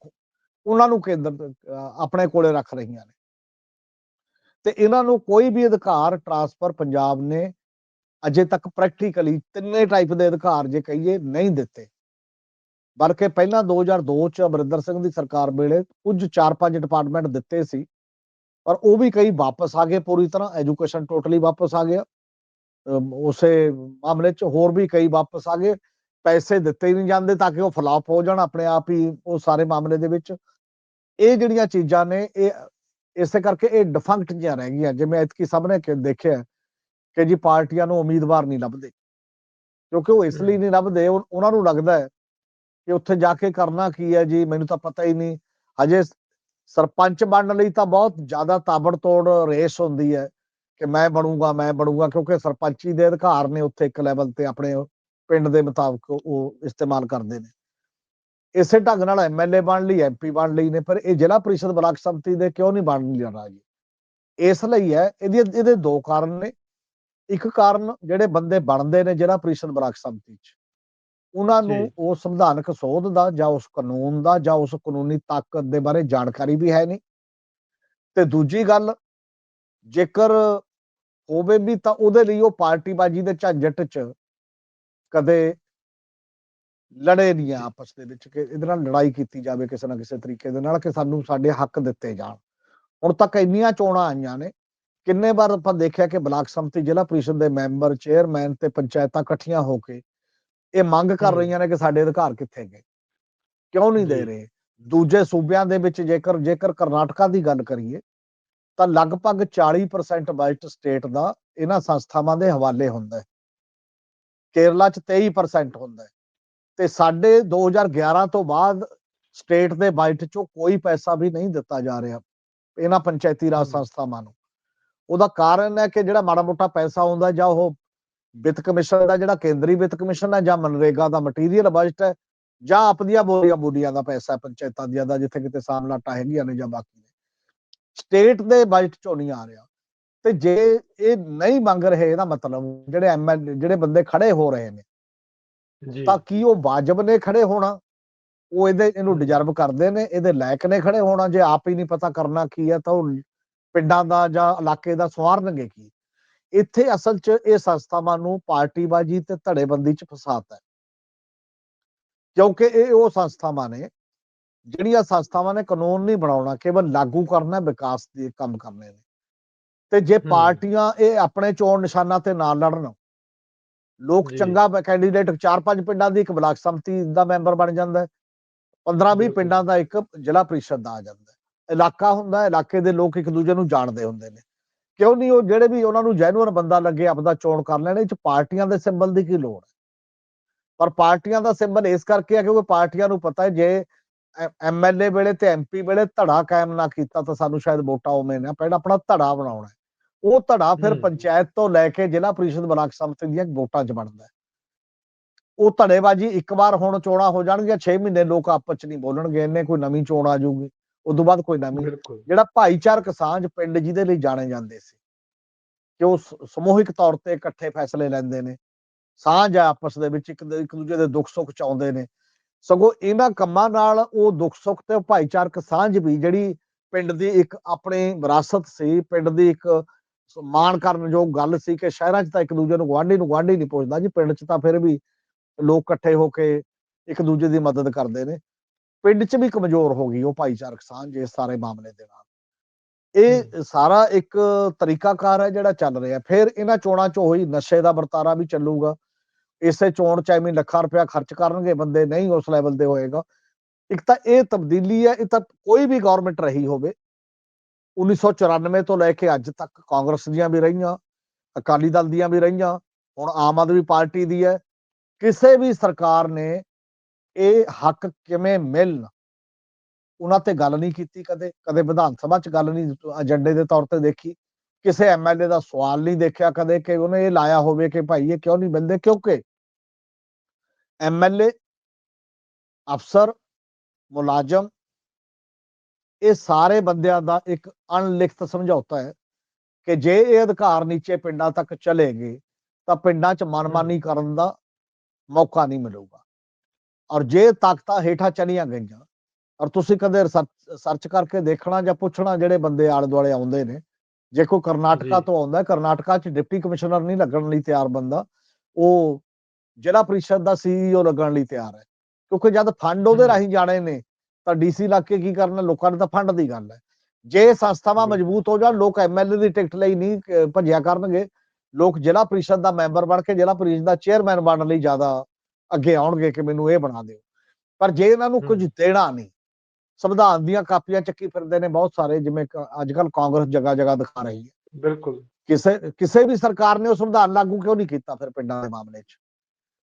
ਉਹਨਾਂ ਨੂੰ ਕੇਂਦਰ ਆਪਣੇ ਕੋਲੇ ਰੱਖ ਰਹੀਆਂ ਨੇ। ਤੇ ਇਹਨਾਂ ਨੂੰ ਕੋਈ ਵੀ ਅਧਿਕਾਰ ਟਰਾਂਸਫਰ ਪੰਜਾਬ ਨੇ ਅਜੇ ਤੱਕ ਪ੍ਰੈਕਟੀਕਲੀ ਤਿੰਨੇ ਟਾਈਪ ਦੇ ਅਧਿਕਾਰ ਜੇ ਕਹੀਏ ਨਹੀਂ ਦਿੱਤੇ। ਬਲਕਿ ਪਹਿਲਾਂ 2002 ਚ ਅਮਰਿੰਦਰ ਸਿੰਘ ਦੀ ਸਰਕਾਰ ਵੇਲੇ ਕੁਝ 4-5 ਡਿਪਾਰਟਮੈਂਟ ਦਿੱਤੇ ਸੀ, ਪਰ ਉਹ ਵੀ ਕਈ ਵਾਪਸ ਆ ਗਏ ਪੂਰੀ ਤਰ੍ਹਾਂ ਐਜੂਕੇਸ਼ਨ ਟੋਟਲੀ ਵਾਪਸ ਆ ਗਿਆ। ਉਸੇ ਮਾਮਲੇ ਚ ਹੋਰ ਵੀ ਕਈ ਵਾਪਸ ਆ ਗਏ। ਪੈਸੇ ਦਿੱਤੇ ਹੀ ਨਹੀਂ ਜਾਂਦੇ ਤਾਂ ਕਿ ਉਹ ਫਲਾਪ ਹੋ ਜਾਣ ਆਪਣੇ ਆਪ ਹੀ ਉਹ ਸਾਰੇ ਮਾਮਲੇ ਦੇ ਵਿੱਚ। ਇਹ ਜਿਹੜੀਆਂ ਚੀਜ਼ਾਂ ਨੇ, ਇਹ ਇਸੇ ਕਰਕੇ ਇਹ ਡਿਫੰਕਟ ਜਿਹੀਆਂ ਰਹਿ ਗਈਆਂ ਜਿਵੇਂ ਐਤਕੀ ਸਭ ਨੇ ਕਿ ਦੇਖਿਆ ਕਿ ਜੀ ਪਾਰਟੀਆਂ ਨੂੰ ਉਮੀਦਵਾਰ ਨਹੀਂ ਲੱਭਦੇ। ਕਿਉਂਕਿ ਉਹ ਇਸ ਲਈ ਨਹੀਂ ਲੱਭਦੇ ਉਹ- ਉਹਨਾਂ ਨੂੰ ਲੱਗਦਾ ਹੈ ਕਿ ਉੱਥੇ ਜਾ ਕੇ ਕਰਨਾ ਕੀ ਹੈ ਜੀ ਮੈਨੂੰ ਤਾਂ ਪਤਾ ਹੀ ਨਹੀਂ। ਹਜੇ ਸਰਪੰਚ ਬਣਨ ਲਈ ਤਾਂ ਬਹੁਤ ਜ਼ਿਆਦਾ ਤਾਬੜਤੋੜ ਰੇਸ ਹੁੰਦੀ ਹੈ ਕਿ ਮੈਂ ਬਣੂੰਗਾ ਮੈਂ ਬਣੂੰਗਾ ਕਿਉਂਕਿ ਸਰਪੰਚੀ ਦੇ ਅਧਿਕਾਰ ਨੇ ਉੱਥੇ ਇੱਕ ਲੈਵਲ ਤੇ ਆਪਣੇ ਪਿੰਡ ਦੇ ਮੁਤਾਬਕ ਉਹ ਇਸਤੇਮਾਲ ਕਰਦੇ ਨੇ। ਇਸੇ ਢੰਗ ਨਾਲ ਐਮਐਲਏ ਬਣ ਲਈ ਐਮਪੀ ਬਣ ਲਈ ਨੇ ਪਰ ਇਹ ਜ਼ਿਲ੍ਹਾ ਪ੍ਰੀਸ਼ਦ ਬਲਾਕ ਸੰਮਤੀ ਦੇ ਕਿਉਂ ਨਹੀਂ ਬਣ ਰਿਹਾ ਜੀ ਇਸ ਲਈ ਹੈ ਇਹਦੇ ਇਹਦੇ ਦੋ ਕਾਰਨ ਨੇ। ਇੱਕ ਕਾਰਨ ਜਿਹੜੇ ਬੰਦੇ ਬਣਦੇ ਨੇ ਜ਼ਿਲ੍ਹਾ ਪ੍ਰੀਸ਼ਦ ਬਲਾਕ ਸੰਮਤੀ ਚ ਉਹਨਾਂ ਨੂੰ। ਉਸ ਸੰਵਿਧਾਨਕ ਸੋਧ ਦਾ ਜਾਂ ਉਸ ਕਾਨੂੰਨ ਦਾ ਜਾਂ ਉਸ ਕਾਨੂੰਨੀ ਤਾਕਤ ਦੇ ਬਾਰੇ ਜਾਣਕਾਰੀ ਵੀ ਹੈ ਨਹੀਂ। ਤੇ ਦੂਜੀ ਗੱਲ ਜੇਕਰ ਹੋਵੇ ਵੀ ਤਾਂ ਉਹਦੇ ਲਈ ਉਹ ਪਾਰਟੀਬਾਜ਼ੀ ਦੇ ਝੰਜਟ 'ਚ ਕਦੇ ਲੜੇ ਨਹੀਂ ਆਪਸ ਦੇ ਵਿੱਚ ਕਿ ਇਹਦੇ ਨਾਲ ਲੜਾਈ ਕੀਤੀ ਜਾਵੇ ਕਿਸੇ ਨਾ ਕਿਸੇ ਤਰੀਕੇ ਦੇ ਨਾਲ ਕਿ ਸਾਨੂੰ ਸਾਡੇ ਹੱਕ ਦਿੱਤੇ ਜਾਣ। ਹੁਣ ਤੱਕ ਇੰਨੀਆਂ ਚੋਣਾਂ ਆਈਆਂ ਨੇ ਕਿੰਨੇ ਵਾਰ ਆਪਾਂ ਦੇਖਿਆ ਕਿ ਬਲਾਕ ਸੰਮਤੀ ਜ਼ਿਲ੍ਹਾ ਪ੍ਰੀਸ਼ਦ ਦੇ ਮੈਂਬਰ ਚੇਅਰਮੈਨ ਤੇ ਪੰਚਾਇਤਾਂ ਇਕੱਠੀਆਂ ਹੋ ਕੇ ਇਹ ਮੰਗ ਕਰ। ਰਹੀਆਂ ਨੇ ਕਿ ਸਾਡੇ ਅਧਿਕਾਰ ਕਿੱਥੇ ਗਏ? ਕਿਉਂ ਨਹੀਂ ਦੇ। ਰਹੇ? ਦੂਜੇ ਸੂਬਿਆਂ ਦੇ ਵਿੱਚ ਜੇਕਰ ਜੇਕਰ ਕਰਨਾਟਕਾ ਦੀ ਗੱਲ ਕਰੀਏ ਤਾਂ ਲਗਭਗ 40% ਬਜਟ ਸਟੇਟ ਦਾ ਇਹਨਾਂ ਸੰਸਥਾਵਾਂ ਦੇ ਹਵਾਲੇ ਹੁੰਦਾ ਹੈ। ਕੇਰਲਾ ਚ 23% ਹੁੰਦਾ ਹੈ। ਤੇ ਸਾਡੇ 2011 ਤੋਂ ਬਾਅਦ ਸਟੇਟ ਦੇ ਬਜਟ ਚੋਂ ਕੋਈ ਪੈਸਾ ਵੀ ਨਹੀਂ ਦਿੱਤਾ ਜਾ ਰਿਹਾ ਇਹਨਾਂ ਪੰਚਾਇਤੀ ਰਾਜ। ਸੰਸਥਾਵਾਂ ਨੂੰ ਉਹਦਾ ਕਾਰਨ ਹੈ ਕਿ ਜਿਹੜਾ ਮਾੜਾ ਮੋਟਾ ਪੈਸਾ ਆਉਂਦਾ ਜਾਂ ਉਹ ਵਿੱਤ ਕਮਿਸ਼ਨ ਦਾ ਜਿਹੜਾ ਕੇਂਦਰੀ ਵਿੱਤ ਕਮਿਸ਼ਨ ਹੈ ਜਾਂ ਮਨਰੇਗਾ ਦਾ ਮਟੀਰੀਅਲ ਬਜਟ ਹੈ ਜਾਂ ਆਪਦੀਆਂ ਬੋਲੀਆਂ ਬੋਲੀਆਂ ਦਾ ਪੈਸਾ ਹੈ ਪੰਚਾਇਤਾਂ ਦੀਆਂ ਦਾ ਜਿੱਥੇ ਕਿਤੇ ਸਾਮਲਾਟਾ ਹੈਗੀਆਂ ਨੇ ਜਾਂ ਬਾਕੀ ਨੇ ਸਟੇਟ ਦੇ ਬਜਟ ਚੋਂ ਨਹੀਂ ਆ ਰਿਹਾ ਤੇ ਜੇ ਇਹ ਨਹੀਂ ਮੰਗ ਰਹੇ ਇਹਦਾ ਮਤਲਬ ਜਿਹੜੇ ਐਮਐਲ ਜਿਹੜੇ ਬੰਦੇ ਖੜੇ ਹੋ ਰਹੇ ਨੇ ਤਾਂ ਕੀ ਉਹ ਵਾਜਬ ਨੇ ਖੜੇ ਹੋਣਾ? ਉਹ ਇਹਦੇ ਇਹਨੂੰ। ਡਿਜ਼ਰਵ ਕਰਦੇ ਨੇ ਇਹਦੇ ਲਾਇਕ ਨੇ ਖੜੇ ਹੋਣਾ ਜੇ ਆਪ ਹੀ ਨਹੀਂ ਪਤਾ ਕਰਨਾ ਕੀ ਹੈ ਤਾਂ ਉਹ ਪਿੰਡਾਂ ਦਾ ਜਾਂ ਇਲਾਕੇ ਦਾ ਸਵਾਰਨਗੇ ਕੀ? ਇੱਥੇ ਅਸਲ 'ਚ ਇਹ ਸੰਸਥਾਵਾਂ ਨੂੰ ਪਾਰਟੀਬਾਜ਼ੀ ਤੇ ਧੜੇਬੰਦੀ 'ਚ ਫਸਾਤਾ ਹੈ। ਕਿਉਂਕਿ ਇਹ ਉਹ ਸੰਸਥਾਵਾਂ ਨੇ ਜਿਹੜੀਆਂ ਸੰਸਥਾਵਾਂ ਨੇ ਕਾਨੂੰਨ ਨਹੀਂ ਬਣਾਉਣਾ ਕੇਵਲ ਲਾਗੂ ਕਰਨਾ ਵਿਕਾਸ ਦੇ ਕੰਮ ਕਰਨੇ ਨੇ। ਤੇ ਜੇ। ਪਾਰਟੀਆਂ ਇਹ ਆਪਣੇ ਚੋਣ ਨਿਸ਼ਾਨਾਂ ਤੇ ਨਾ ਲੜਨ ਲੋਕ। ਚੰਗਾ ਕੈਂਡੀਡੇਟ ਚਾਰ ਪੰਜ ਪਿੰਡਾਂ ਦੀ ਇੱਕ ਬਲਾਕ ਸੰਮਤੀ ਦਾ ਮੈਂਬਰ ਬਣ ਜਾਂਦਾ ਹੈ। 15 20 ਬਿਲਕੁਲ। ਪਿੰਡਾਂ ਦਾ ਇੱਕ ਜ਼ਿਲ੍ਹਾ ਪ੍ਰੀਸ਼ਦ ਦਾ ਆ ਜਾਂਦਾ ਹੈ। ਇਲਾਕਾ ਹੁੰਦਾ ਹੈ, ਇਲਾਕੇ ਦੇ ਲੋਕ ਇੱਕ ਦੂਜੇ ਨੂੰ ਜਾਣਦੇ ਹੁੰਦੇ ਨੇ। ਕਿਉਂ ਨਹੀਂ ਉਹ ਜਿਹੜੇ ਵੀ ਉਹਨਾਂ ਨੂੰ ਜੈਨੂਅਨ ਬੰਦਾ ਲੱਗੇ ਆਪਦਾ ਚੋਣ ਕਰ ਲੈਣ ਇਹ ਚ ਪਾਰਟੀਆਂ ਦੇ ਸਿੰਬਲ ਦੀ ਕੀ ਲੋੜ ਹੈ? ਪਰ ਪਾਰਟੀਆਂ ਦਾ ਸਿੰਬਲ ਇਸ ਕਰਕੇ ਹੈ ਕਿਉਂਕਿ ਪਾਰਟੀਆਂ ਨੂੰ ਪਤਾ ਹੈ ਜੇ ਐਮਐਲਏ ਵੇਲੇ ਤੇ ਐਮਪੀ ਵੇਲੇ ਧੜਾ ਕਾਇਮ ਨਾ ਕੀਤਾ ਤਾਂ ਸਾਨੂੰ ਸ਼ਾਇਦ ਵੋਟਾਂ ਉਵੇਂ ਨਾ ਪੈਣ ਆਪਣਾ ਧੜਾ ਬਣਾਉਣਾ ਉਹ ਧੜਾ ਫਿਰ। ਪੰਚਾਇਤ ਤੋਂ ਲੈ ਕੇ ਜ਼ਿਲ੍ਹਾ ਪ੍ਰੀਸ਼ਦ ਬਲਾਕ ਸੰਮਤੀ ਦੀਆਂ ਵੋਟਾਂ 'ਚ ਬਣਦਾ ਉਹ ਧੜੇਬਾਜ਼ੀ ਇੱਕ ਵਾਰ ਹੁਣ ਚੋਣਾਂ ਹੋ ਜਾਣਗੀਆਂ 6 ਮਹੀਨੇ ਲੋਕ ਆਪਸ 'ਚ ਨਹੀਂ ਬੋਲਣਗੇ ਇੰਨੇ ਕੋਈ ਨਵੀਂ ਚੋਣ ਆ ਜਾਊਗੀ ਉਦੋਂ ਬਾਅਦ ਕੋਈ ਨਵੀਂ ਜਿਹੜਾ ਭਾਈਚਾਰਕ ਸਾਂਝ ਪਿੰਡ ਜਿਹਦੇ ਲਈ ਜਾਣੇ ਜਾਂਦੇ ਸੀ। ਕਿ ਉਹ ਸਮੂਹਿਕ ਤੌਰ ਤੇ ਇਕੱਠੇ ਫੈਸਲੇ ਲੈਂਦੇ ਨੇ। ਸਾਂਝ ਆਪਸ ਦੇ ਵਿੱਚ ਇੱਕ ਦੂਜੇ ਦੇ ਦੁੱਖ ਸੁੱਖ ਚ ਆਉਂਦੇ ਨੇ। ਸਗੋਂ ਇਹਨਾਂ ਕੰਮਾਂ ਨਾਲ ਉਹ ਦੁੱਖ ਸੁੱਖ ਤੇ ਭਾਈਚਾਰਕ ਸਾਂਝ ਵੀ ਜਿਹੜੀ ਪਿੰਡ ਦੀ ਇੱਕ ਆਪਣੀ ਵਿਰਾਸਤ ਸੀ ਪਿੰਡ ਦੀ ਇੱਕ ਸ- ਮਾਣ ਕਰਨ ਯੋਗ ਗੱਲ ਸੀ ਕਿ ਸ਼ਹਿਰਾਂ 'ਚ ਤਾਂ ਇੱਕ ਦੂਜੇ ਨੂੰ ਗੁਆਂਢੀ ਨੂੰ ਗੁਆਂਢੀ ਨਹੀਂ ਪੁੱਛਦਾ ਜੀ ਪਿੰਡ 'ਚ ਤਾਂ ਫਿਰ ਵੀ ਲੋਕ ਇਕੱਠੇ ਹੋ ਕੇ ਇੱਕ ਦੂਜੇ ਦੀ ਮਦਦ ਕਰਦੇ ਨੇ। ਪਿੰਡ 'ਚ ਵੀ ਕਮਜ਼ੋਰ ਹੋ ਗਈ ਉਹ ਭਾਈਚਾਰਕ ਸਾਂਝ ਇਸ ਸਾਰੇ ਮਾਮਲੇ ਦੇ ਨਾਲ। ਇਹ ਸਾਰਾ ਇੱਕ ਤਰੀਕਾਕਾਰ ਹੈ ਜਿਹੜਾ ਚੱਲ ਰਿਹਾ। ਫਿਰ ਇਹਨਾਂ ਚੋਣਾਂ 'ਚ ਹੋਈ ਨਸ਼ੇ ਦਾ ਵਰਤਾਰਾ ਵੀ ਚੱਲੂਗਾ। ਇਸੇ ਚੋਣ 'ਚ ਐਵੇਂ ਲੱਖਾਂ ਰੁਪਇਆ ਖਰਚ ਕਰਨਗੇ ਬੰਦੇ ਨਹੀਂ ਉਸ ਲੈਵਲ ਤੇ ਹੋਏਗਾ। ਇੱਕ ਤਾਂ ਇਹ ਤਬਦੀਲੀ ਹੈ ਇਹ ਤਾਂ ਕੋਈ ਵੀ ਗਵਰਨਮੈਂਟ ਰਹੀ ਹੋਵੇ 1994 ਤੋਂ ਲੈ ਕੇ ਅੱਜ ਤੱਕ ਕਾਂਗਰਸ ਦੀਆਂ ਵੀ ਰਹੀਆਂ, ਅਕਾਲੀ ਦਲ ਦੀਆਂ ਵੀ ਰਹੀਆਂ, ਹੁਣ ਆਮ ਆਦਮੀ ਪਾਰਟੀ ਦੀ ਹੈ। ਕਿਸੇ ਵੀ ਸਰਕਾਰ ਨੇ ਇਹ ਹੱਕ ਕਿਵੇਂ ਮਿਲਣ, ਉਹਨਾਂ ਤੇ ਗੱਲ ਨਹੀਂ ਕੀਤੀ ਕਦੇ ਕਦੇ ਵਿਧਾਨ ਸਭਾ 'ਚ ਗੱਲ ਨਹੀਂ ਏਜੰਡੇ ਦੇ ਤੌਰ ਤੇ ਦੇਖੀ। ਕਿਸੇ ਐਮਐਲਏ ਦਾ ਸਵਾਲ ਨਹੀਂ ਦੇਖਿਆ ਕਦੇ ਕਿ ਉਹਨੇ ਇਹ ਲਾਇਆ ਹੋਵੇ ਕਿ ਭਾਈ ਇਹ ਕਿਉਂ ਨਹੀਂ ਮਿਲਦੇ, ਕਿਉਂਕਿ ਐਮਐਲਏ ਅਫਸਰ, ਮੁਲਾਜ਼ਮ ਇਹ ਸਾਰੇ ਬੰਦਿਆਂ ਦਾ ਇੱਕ ਅਣਲਿਖਤ ਸਮਝੌਤਾ ਹੈ ਕਿ ਜੇ ਇਹ ਅਧਿਕਾਰ ਨੀਚੇ ਪਿੰਡਾਂ ਤੱਕ ਚਲੇਗੇ ਤਾਂ ਪਿੰਡਾਂ 'ਚ ਮਨਮਾਨੀ ਕਰਨ ਦਾ ਮੌਕਾ ਨਹੀਂ ਮਿਲੂਗਾ ਔਰ ਜੇ ਤਾਕਤਾਂ ਹੇਠਾਂ ਚਲੀਆਂ ਗਈਆਂ ਔਰ ਤੁਸੀਂ ਕਦੇ ਸਰਚ ਕਰਕੇ ਦੇਖਣਾ ਜਾਂ ਪੁੱਛਣਾ ਜਿਹੜੇ ਬੰਦੇ ਆਲੇ ਦੁਆਲੇ ਆਉਂਦੇ ਨੇ ਜੇ ਕੋਈ ਕਰਨਾਟਕਾ। ਤੋਂ ਆਉਂਦਾ ਹੈ, ਕਰਨਾਟਕਾ 'ਚ ਡਿਪਟੀ ਕਮਿਸ਼ਨਰ ਨਹੀਂ ਲੱਗਣ ਲਈ ਤਿਆਰ ਬੰਦਾ ਉਹ ਜ਼ਿਲ੍ਹਾ ਪ੍ਰੀਸ਼ਦ ਦਾ ਸੀਈਓ ਲੱਗਣ ਲਈ ਤਿਆਰ ਹੈ ਕਿਉਂਕਿ ਜਦ ਫੰਡ ਉਹਦੇ। ਰਾਹੀਂ ਜਾਣੇ ਨੇ ਤਾਂ ਡੀਸੀ ਲੱਗ ਕੇ ਕੀ ਕਰਨਾ ਲੋਕਾਂ ਨੇ ਤਾਂ ਫੰਡ ਦੀ ਗੱਲ ਹੈ। ਜੇ ਸੰਸਥਾਵਾਂ। ਮਜ਼ਬੂਤ ਹੋ ਜਾਣ ਲੋਕ ਐਮਐਲਏ ਦੀ ਟਿਕਟ ਲਈ ਨਹੀਂ ਭੱਜਿਆ ਕਰਨਗੇ। ਲੋਕ ਜ਼ਿਲ੍ਹਾ ਪ੍ਰੀਸ਼ਦ ਦਾ ਮੈਂਬਰ ਬਣ ਕੇ ਜ਼ਿਲ੍ਹਾ ਪ੍ਰੀਸ਼ਦ ਦਾ ਚੇਅਰਮੈਨ ਬਣਨ ਲਈ ਜ਼ਿਆਦਾ ਅੱਗੇ ਆਉਣਗੇ ਕਿ ਮੈਨੂੰ ਇਹ ਬਣਾ ਦਿਓ। ਪਰ ਜੇ ਇਹਨਾਂ ਨੂੰ ਕੁਝ। ਦੇਣਾ ਨਹੀਂ ਸੰਵਿਧਾਨ ਦੀਆਂ ਕਾਪੀਆਂ ਚੱਕੀ ਫਿਰਦੇ ਨੇ ਬਹੁਤ ਸਾਰੇ ਜਿਵੇਂ ਅੱਜ ਕੱਲ ਕਾਂਗਰਸ ਜਗ੍ਹਾ ਜਗ੍ਹਾ ਦਿਖਾ ਰਹੀ ਹੈ। ਬਿਲਕੁਲ। ਕਿਸੇ ਕਿਸੇ ਵੀ ਸਰਕਾਰ ਨੇ ਉਹ ਸੰਵਿਧਾਨ ਲਾਗੂ ਕਿਉਂ ਨਹੀਂ ਕੀਤਾ ਫਿਰ ਪਿੰਡਾਂ ਦੇ ਮਾਮਲੇ 'ਚ?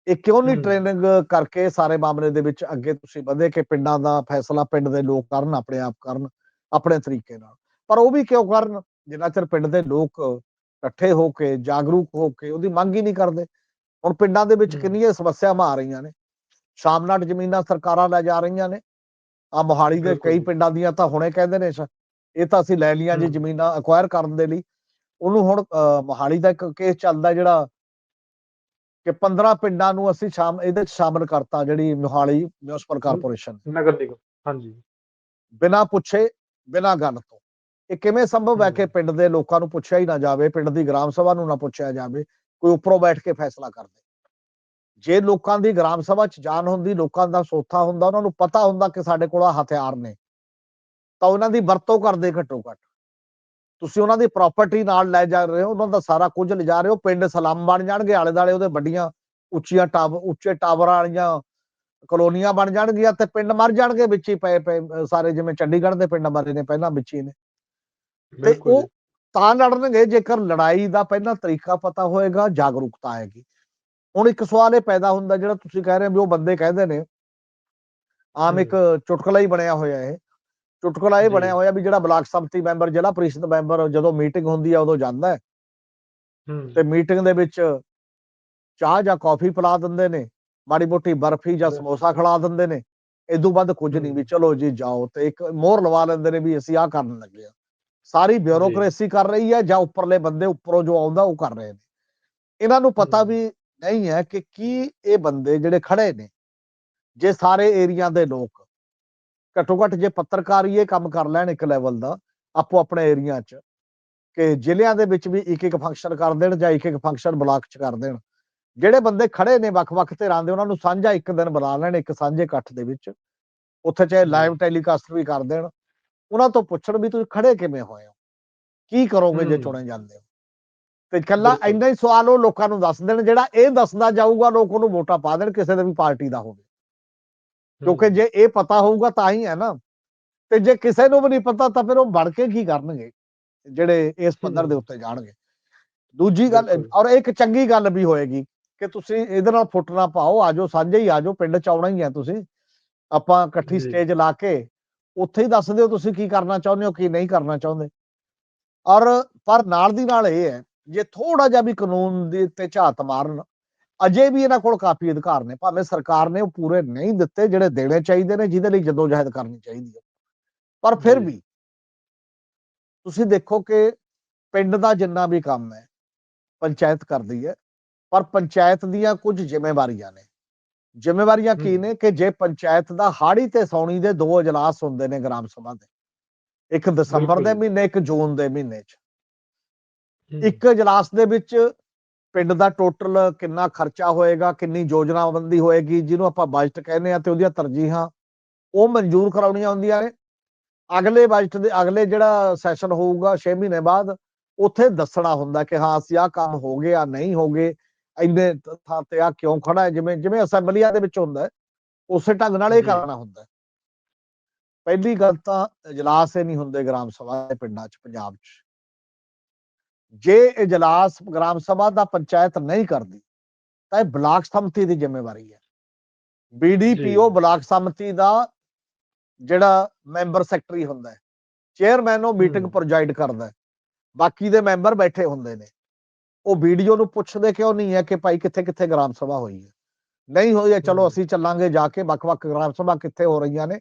ਇਹ ਕਿਉਂ ਨਹੀਂ। ਟ੍ਰੇਨਿੰਗ ਕਰਕੇ ਸਾਰੇ ਮਾਮਲੇ ਦੇ ਵਿੱਚ ਅੱਗੇ ਤੁਸੀਂ ਵਧੇ ਕਿ ਪਿੰਡਾਂ ਦਾ ਫੈਸਲਾ ਪਿੰਡ ਦੇ ਲੋਕ ਕਰਨ ਆਪਣੇ ਆਪ ਕਰਨ ਆਪਣੇ ਤਰੀਕੇ ਨਾਲ ਪਰ ਉਹ ਵੀ ਕਿਉਂ ਕਰਨ ਜਿੰਨਾ ਚਿਰ ਪਿੰਡ ਦੇ ਲੋਕ ਇਕੱਠੇ ਹੋ ਕੇ ਜਾਗਰੂਕ ਹੋ ਕੇ ਉਹਦੀ ਮੰਗ ਹੀ ਨਹੀਂ ਕਰਦੇ ਹੁਣ ਪਿੰਡਾਂ ਦੇ ਵਿੱਚ। ਕਿੰਨੀਆਂ ਸਮੱਸਿਆਵਾਂ ਆ ਰਹੀਆਂ ਨੇ ਸ਼ਾਮਲਾਟ ਜ਼ਮੀਨਾਂ ਸਰਕਾਰਾਂ ਲੈ ਜਾ ਰਹੀਆਂ ਨੇ ਆ ਮੋਹਾਲੀ ਦੇ ਕਈ। ਪਿੰਡਾਂ ਦੀਆਂ ਤਾਂ ਹੁਣੇ ਕਹਿੰਦੇ ਨੇ ਇਹ ਤਾਂ ਅਸੀਂ ਲੈ ਲਈਆਂ ਜੀ। ਜ਼ਮੀਨਾਂ ਅਕਵਾਇਰ ਕਰਨ ਦੇ ਲਈ ਉਹਨੂੰ ਹੁਣ ਮੋਹਾਲੀ ਦਾ ਇੱਕ ਕੇਸ ਚੱਲਦਾ ਜਿਹੜਾ ਕਿ 15 ਪਿੰਡਾਂ ਨੂੰ ਅਸੀਂ ਸ਼ਾਮ ਇਹਦੇ ਚ ਸ਼ਾਮਲ ਕਰਤਾ ਜਿਹੜੀ ਮੋਹਾਲੀ ਮਿਊਨਿਸਪਲ ਕਾਰਪੋਰੇਸ਼ਨ। ਨਗਰ ਨਿਗਮ ਹਾਂਜੀ। ਬਿਨਾਂ ਪੁੱਛੇ ਬਿਨਾਂ ਗੱਲ ਤੋਂ। ਇਹ ਕਿਵੇਂ ਸੰਭਵ ਹੈ ਕਿ। ਪਿੰਡ ਦੇ ਲੋਕਾਂ ਨੂੰ ਪੁੱਛਿਆ ਹੀ ਨਾ ਜਾਵੇ ਪਿੰਡ ਦੀ ਗ੍ਰਾਮ ਸਭਾ ਨੂੰ ਨਾ ਪੁੱਛਿਆ ਜਾਵੇ ਕੋਈ ਉੱਪਰੋਂ ਬੈਠ ਕੇ ਫੈਸਲਾ ਕਰਦੇ ਜੇ ਲੋਕਾਂ ਦੀ ਗ੍ਰਾਮ ਸਭਾ ਚ ਜਾਨ ਹੁੰਦੀ ਲੋਕਾਂ ਦਾ ਸੋਥਾ ਹੁੰਦਾ ਉਹਨਾਂ ਨੂੰ ਪਤਾ ਹੁੰਦਾ ਕਿ ਸਾਡੇ ਕੋਲ ਹਥਿਆਰ ਨੇ ਤਾਂ ਉਹਨਾਂ ਦੀ ਵਰਤੋਂ ਕਰਦੇ ਘੱਟੋ ਘੱਟ। ਤੁਸੀਂ ਉਹਨਾਂ ਦੀ ਪ੍ਰਾਪਰਟੀ ਨਾਲ ਲੈ ਜਾ ਰਹੇ ਹੋ ਉਹਨਾਂ ਦਾ ਸਾਰਾ ਕੁਝ ਲਿਜਾ ਰਹੇ ਹੋ ਪਿੰਡ ਸਲਾਮ ਬਣ ਜਾਣਗੇ ਆਲੇ ਦਾਲੇ ਉਹਦੇ ਵੱਡੀਆਂ ਉੱਚੀਆਂ ਟਾਵ ਉੱਚੇ ਟਾਵਰਾਂ ਵਾਲੀਆਂ ਕਲੋਨੀਆਂ ਬਣ ਜਾਣਗੀਆਂ ਤੇ ਪਿੰਡ ਮਰ ਜਾਣਗੇ ਵਿੱਚ ਹੀ ਪਏ ਪਏ ਸਾਰੇ ਜਿਵੇਂ ਚੰਡੀਗੜ੍ਹ ਦੇ ਪਿੰਡ ਮਰੇ ਨੇ ਪਹਿਲਾਂ ਵਿੱਚ ਹੀ ਨੇ। ਤੇ ਉਹ ਤਾਂ ਲੜਨਗੇ ਜੇਕਰ ਲੜਾਈ ਦਾ ਪਹਿਲਾਂ ਤਰੀਕਾ ਪਤਾ ਹੋਏਗਾ ਜਾਗਰੂਕਤਾ ਆਏਗੀ। ਹੁਣ ਇੱਕ ਸਵਾਲ ਇਹ ਪੈਦਾ ਹੁੰਦਾ ਜਿਹੜਾ ਤੁਸੀਂ ਕਹਿ ਰਹੇ ਹੋ ਵੀ ਉਹ ਬੰਦੇ ਕਹਿੰਦੇ ਨੇ ਆਮ ਇੱਕ ਚੁਟਕਲਾ ਹੀ ਬਣਿਆ ਹੋਇਆ ਇਹ। ਚੁਟਕਲਾ ਇਹ। ਬਣਿਆ ਹੋਇਆ ਵੀ ਜਿਹੜਾ ਬਲਾਕ ਸੰਮਤੀ ਮੈਂਬਰ ਜ਼ਿਲ੍ਹਾ ਪ੍ਰੀਸ਼ਦ ਮੈਂਬਰ ਜਦੋਂ ਮੀਟਿੰਗ ਹੁੰਦੀ ਹੈ ਉਦੋਂ ਜਾਂਦਾ ਹੈ ਤੇ ਮੀਟਿੰਗ ਦੇ ਵਿੱਚ ਚਾਹ ਜਾਂ ਕਾਫੀ ਪਿਲਾ ਦਿੰਦੇ ਨੇ ਮਾੜੀ ਮੋਟੀ ਬਰਫੀ ਜਾਂ। ਸਮੋਸਾ ਖਿਲਾ ਦਿੰਦੇ ਨੇ ਇਦੋਂ ਵੱਧ ਕੁਝ ਨਹੀਂ ਵੀ। ਚਲੋ ਜੀ ਜਾਓ ਤੇ ਇੱਕ ਮੋਹਰ ਲਵਾ ਲੈਂਦੇ ਨੇ ਵੀ ਅਸੀਂ ਆਹ ਕਰਨ ਲੱਗੇ ਆ ਸਾਰੀ ਬਿਊਰੋਕ੍ਰੇਸੀ ਕਰ ਰਹੀ ਹੈ ਜਾਂ ਉੱਪਰਲੇ ਬੰਦੇ ਉੱਪਰੋਂ ਜੋ ਆਉਂਦਾ ਉਹ ਕਰ ਰਹੇ ਨੇ ਇਹਨਾਂ ਨੂੰ ਪਤਾ। ਵੀ ਨਹੀਂ ਹੈ ਕਿ ਕੀ ਇਹ ਬੰਦੇ ਜਿਹੜੇ ਖੜੇ ਨੇ ਜੇ ਸਾਰੇ ਏਰੀਆ ਦੇ ਲੋਕ ਘੱਟੋ ਘੱਟ ਜੇ ਪੱਤਰਕਾਰੀ ਇਹ ਕੰਮ ਕਰ ਲੈਣ ਇੱਕ ਲੈਵਲ ਦਾ ਆਪੋ ਆਪਣੇ ਏਰੀਆ 'ਚ ਕਿ ਜ਼ਿਲ੍ਹਿਆਂ ਦੇ ਵਿੱਚ ਵੀ ਇੱਕ ਇੱਕ ਫੰਕਸ਼ਨ ਕਰ ਦੇਣ ਜਾਂ ਇੱਕ ਇੱਕ ਫੰਕਸ਼ਨ ਬਲਾਕ 'ਚ ਕਰ ਦੇਣ ਜਿਹੜੇ ਬੰਦੇ ਖੜੇ ਨੇ ਵੱਖ-ਵੱਖ ਧਿਰਾਂ ਦੇ ਉਹਨਾਂ ਨੂੰ ਸਾਂਝਾ ਇੱਕ ਦਿਨ ਬੁਲਾ ਲੈਣ ਇੱਕ ਸਾਂਝੇ ਇਕੱਠ ਦੇ ਵਿੱਚ ਉੱਥੇ ਚਾਹੇ। ਲਾਈਵ ਟੈਲੀਕਾਸਟ ਵੀ ਕਰ ਦੇਣ ਉਹਨਾਂ ਤੋਂ ਪੁੱਛਣ ਵੀ ਤੁਸੀਂ ਖੜੇ ਕਿਵੇਂ ਹੋਏ ਹੋ ਕੀ ਕਰੋਗੇ ਜੇ। ਚੁਣੇ ਜਾਂਦੇ ਹੋ ਤੇ ਕੱਲਾ। ਇੰਨਾ ਹੀ ਸਵਾਲ ਉਹ ਲੋਕਾਂ ਨੂੰ ਦੱਸ ਦੇਣ ਜਿਹੜਾ ਇਹ ਦੱਸਦਾ ਜਾਊਗਾ ਲੋਕ ਉਹਨੂੰ ਵੋਟਾਂ ਪਾ ਦੇਣ ਕਿਸੇ ਦੇ ਵੀ ਪਾਰਟੀ ਦਾ ਹੋਵੇ ਕਿਉਂਕਿ ਜੇ ਇਹ ਪਤਾ ਹੋਊਗਾ ਤਾਂ ਹੀ ਹੈ ਨਾ ਤੇ ਜੇ ਕਿਸੇ ਨੂੰ ਵੀ ਨਹੀਂ ਪਤਾ ਤਾਂ ਫਿਰ ਉਹ ਬਣ ਕੇ ਕੀ ਕਰਨਗੇ ਜਿਹੜੇ ਇਸ ਪੱਧਰ ਦੇ। ਉੱਤੇ ਜਾਣਗੇ ਦੂਜੀ ਗੱਲ। ਔਰ ਇੱਕ ਚੰਗੀ ਗੱਲ ਵੀ ਹੋਏਗੀ ਕਿ ਤੁਸੀਂ ਇਹਦੇ ਨਾਲ ਫੁੱਟ ਨਾ ਪਾਓ ਆਜੋ ਸਾਂਝੇ ਹੀ ਆਜੋ ਪਿੰਡ ਚ ਆਉਣਾ ਹੀ ਹੈ ਤੁਸੀਂ ਆਪਾਂ ਇਕੱਠੀ। ਸਟੇਜ ਲਾ ਕੇ ਉੱਥੇ ਹੀ ਦੱਸ ਦਿਓ ਤੁਸੀਂ ਕੀ ਕਰਨਾ ਚਾਹੁੰਦੇ ਹੋ ਕੀ ਨਹੀਂ ਕਰਨਾ ਚਾਹੁੰਦੇ ਔਰ ਪਰ ਨਾਲ ਦੀ ਨਾਲ ਇਹ ਹੈ ਜੇ ਥੋੜਾ ਜਿਹਾ ਵੀ ਕਾਨੂੰਨ ਦੇ ਤੇ ਝਾਤ ਮਾਰਨ ਅਜੇ ਵੀ ਇਹਨਾਂ ਕੋਲ ਕਾਫੀ ਅਧਿਕਾਰ ਨੇ ਭਾਵੇਂ ਸਰਕਾਰ ਨੇ ਉਹ ਪੂਰੇ ਨਹੀਂ ਦਿੱਤੇ ਜਿਹੜੇ ਦੇਣੇ ਚਾਹੀਦੇ ਨੇ ਜਿਹਦੇ ਲਈ ਜਦੋਜਹਿਦ ਕਰਨੀ ਚਾਹੀਦੀ ਹੈ ਪਰ ਫਿਰ। ਵੀ ਤੁਸੀਂ ਦੇਖੋ ਕਿ ਪਿੰਡ ਦਾ ਜਿੰਨਾ ਵੀ ਕੰਮ ਹੈ ਪੰਚਾਇਤ ਕਰਦੀ ਹੈ ਪਰ ਪੰਚਾਇਤ ਦੀਆਂ ਕੁਝ ਜ਼ਿੰਮੇਵਾਰੀਆਂ ਨੇ ਜ਼ਿੰਮੇਵਾਰੀਆਂ ਕੀ। ਨੇ ਕਿ ਜੇ ਪੰਚਾਇਤ ਦਾ ਹਾੜੀ ਤੇ ਸੌਣੀ ਦੇ ਦੋ ਇਜਲਾਸ ਹੁੰਦੇ ਨੇ ਗ੍ਰਾਮ ਸਭਾ ਦੇ ਇੱਕ ਦਸੰਬਰ ਦੇ। ਮਹੀਨੇ ਇੱਕ ਜੂਨ ਦੇ ਮਹੀਨੇ 'ਚ ਇੱਕ ਇਜਲਾਸ ਦੇ ਵਿੱਚ ਪਿੰਡ ਦਾ ਟੋਟਲ ਕਿੰਨਾ ਖਰਚਾ ਹੋਏਗਾ ਕਿੰਨੀ ਯੋਜਨਾਬੰਦੀ ਹੋਏਗੀ ਜਿਹਨੂੰ ਆਪਾਂ ਬਜਟ ਕਹਿੰਦੇ ਆ ਤੇ ਉਹਦੀਆਂ ਤਰਜੀਹਾਂ ਉਹ ਮਨਜ਼ੂਰ ਕਰਾਉਣੀਆਂ ਹੁੰਦੀਆਂ ਨੇ। ਅਗਲੇ ਬਜਟ ਦੇ ਅਗਲੇ ਜਿਹੜਾ ਸੈਸ਼ਨ ਹੋਊਗਾ 6 ਮਹੀਨੇ ਬਾਅਦ ਉੱਥੇ ਦੱਸਣਾ ਹੁੰਦਾ ਕਿ ਹਾਂ ਅਸੀਂ ਆਹ ਕੰਮ ਹੋ ਗਿਆ ਨਹੀਂ ਹੋ ਗਏ ਇੰਨੇ ਥਾਂ ਤੇ ਆ ਕਿਉਂ ਖੜਾ ਹੈ? ਜਿਵੇਂ ਜਿਵੇਂ ਅਸੈਂਬਲੀਆਂ ਦੇ ਵਿੱਚ ਹੁੰਦਾ ਹੈ ਉਸੇ ਢੰਗ ਨਾਲ ਇਹ। ਕਰਨਾ ਹੁੰਦਾ ਹੈ। ਪਹਿਲੀ ਗੱਲ ਤਾਂ ਇਜਲਾਸ ਹੀ ਨਹੀਂ ਹੁੰਦੇ ਗ੍ਰਾਮ ਸਭਾ ਦੇ ਪਿੰਡਾਂ 'ਚ ਪੰਜਾਬ 'ਚ। ਜੇ ਇਜਲਾਸ ਗ੍ਰਾਮ ਸਭਾ ਦਾ ਪੰਚਾਇਤ ਨਹੀਂ ਕਰਦੀ ਤਾਂ ਇਹ ਬਲਾਕ ਸੰਮਤੀ ਦੀ ਜ਼ਿੰਮੇਵਾਰੀ ਹੈ ਬੀਡੀਪੀਓ। ਬਲਾਕ ਸੰਮਤੀ ਦਾ ਜਿਹੜਾ ਮੈਂਬਰ ਸੈਕਟਰੀ ਹੁੰਦਾ ਹੈ ਚੇਅਰਮੈਨ ਉਹ ਮੀਟਿੰਗ। ਪ੍ਰੋਜਾਈਡ ਕਰਦਾ ਹੈ ਬਾਕੀ ਦੇ ਮੈਂਬਰ ਬੈਠੇ ਹੁੰਦੇ ਨੇ ਉਹ ਵੀਡੀਓ ਨੂੰ ਪੁੱਛਦੇ ਕਿਉਂ ਨਹੀਂ ਹੈ ਕਿ ਭਾਈ ਕਿੱਥੇ ਕਿੱਥੇ ਗ੍ਰਾਮ ਸਭਾ ਹੋਈ ਹੈ ਨਹੀਂ ਹੋਈ ਹੈ ਚਲੋ। ਅਸੀਂ ਚੱਲਾਂਗੇ ਜਾ ਕੇ ਵੱਖ-ਵੱਖ ਗ੍ਰਾਮ ਸਭਾ ਕਿੱਥੇ ਹੋ ਰਹੀਆਂ ਨੇ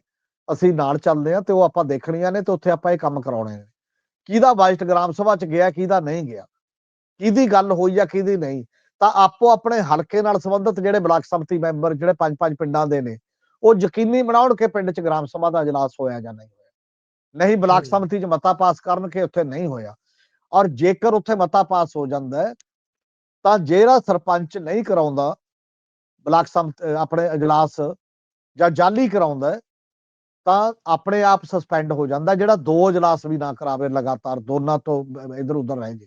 ਅਸੀਂ ਨਾਲ ਚੱਲਦੇ ਹਾਂ ਤੇ ਉਹ ਆਪਾਂ ਦੇਖਣੀਆਂ ਨੇ ਤੇ ਉੱਥੇ ਆਪਾਂ ਇਹ ਕੰਮ ਕਰਾਉਣੇ ਨੇ ਕਿਹਦਾ ਬਜਟ ਗ੍ਰਾਮ ਸਭਾ ਚ ਗਿਆ ਕਿਹਦਾ ਨਹੀਂ ਗਿਆ। ਕਿਹਦੀ ਗੱਲ ਹੋਈ ਆ ਕਿਹਦੀ ਨਹੀਂ। ਤਾਂ ਆਪੋ ਆਪਣੇ ਹਲਕੇ ਨਾਲ ਸੰਬੰਧਿਤ ਜਿਹੜੇ ਬਲਾਕ ਸੰਮਤੀ ਮੈਂਬਰ ਜਿਹੜੇ ਪੰਜ ਪੰਜ ਪਿੰਡਾਂ ਦੇ ਨੇ ਉਹ ਯਕੀਨੀ ਬਣਾਉਣ ਕਿ ਪਿੰਡ ਚ ਗ੍ਰਾਮ ਸਭਾ ਦਾ ਇਜਲਾਸ ਹੋਇਆ ਜਾਂ ਨਹੀਂ ਹੋਇਆ। ਨਹੀਂ ਬਲਾਕ। ਸੰਮਤੀ ਚ ਮਤਾ ਪਾਸ ਕਰਨ ਕਿ ਉੱਥੇ ਨਹੀਂ ਹੋਇਆ। ਔਰ ਜੇਕਰ ਉੱਥੇ ਮਤਾ ਪਾਸ ਹੋ ਜਾਂਦਾ ਹੈ ਤਾਂ ਜਿਹੜਾ ਸਰਪੰਚ ਨਹੀਂ ਕਰਾਉਂਦਾ ਬਲਾਕ ਆਪਣੇ ਇਜਲਾਸ ਜਾਂ ਜਾਲੀ ਕਰਾਉਂਦਾ ਤਾਂ ਆਪਣੇ ਆਪ ਸਸਪੈਂਡ ਹੋ ਜਾਂਦਾ ਜਿਹੜਾ ਦੋ ਇਜਲਾਸ ਵੀ ਨਾ ਕਰਾਵੇ ਲਗਾਤਾਰ ਦੋਨਾਂ ਤੋਂ ਇਧਰ ਉਧਰ ਰਹਿ ਜੇ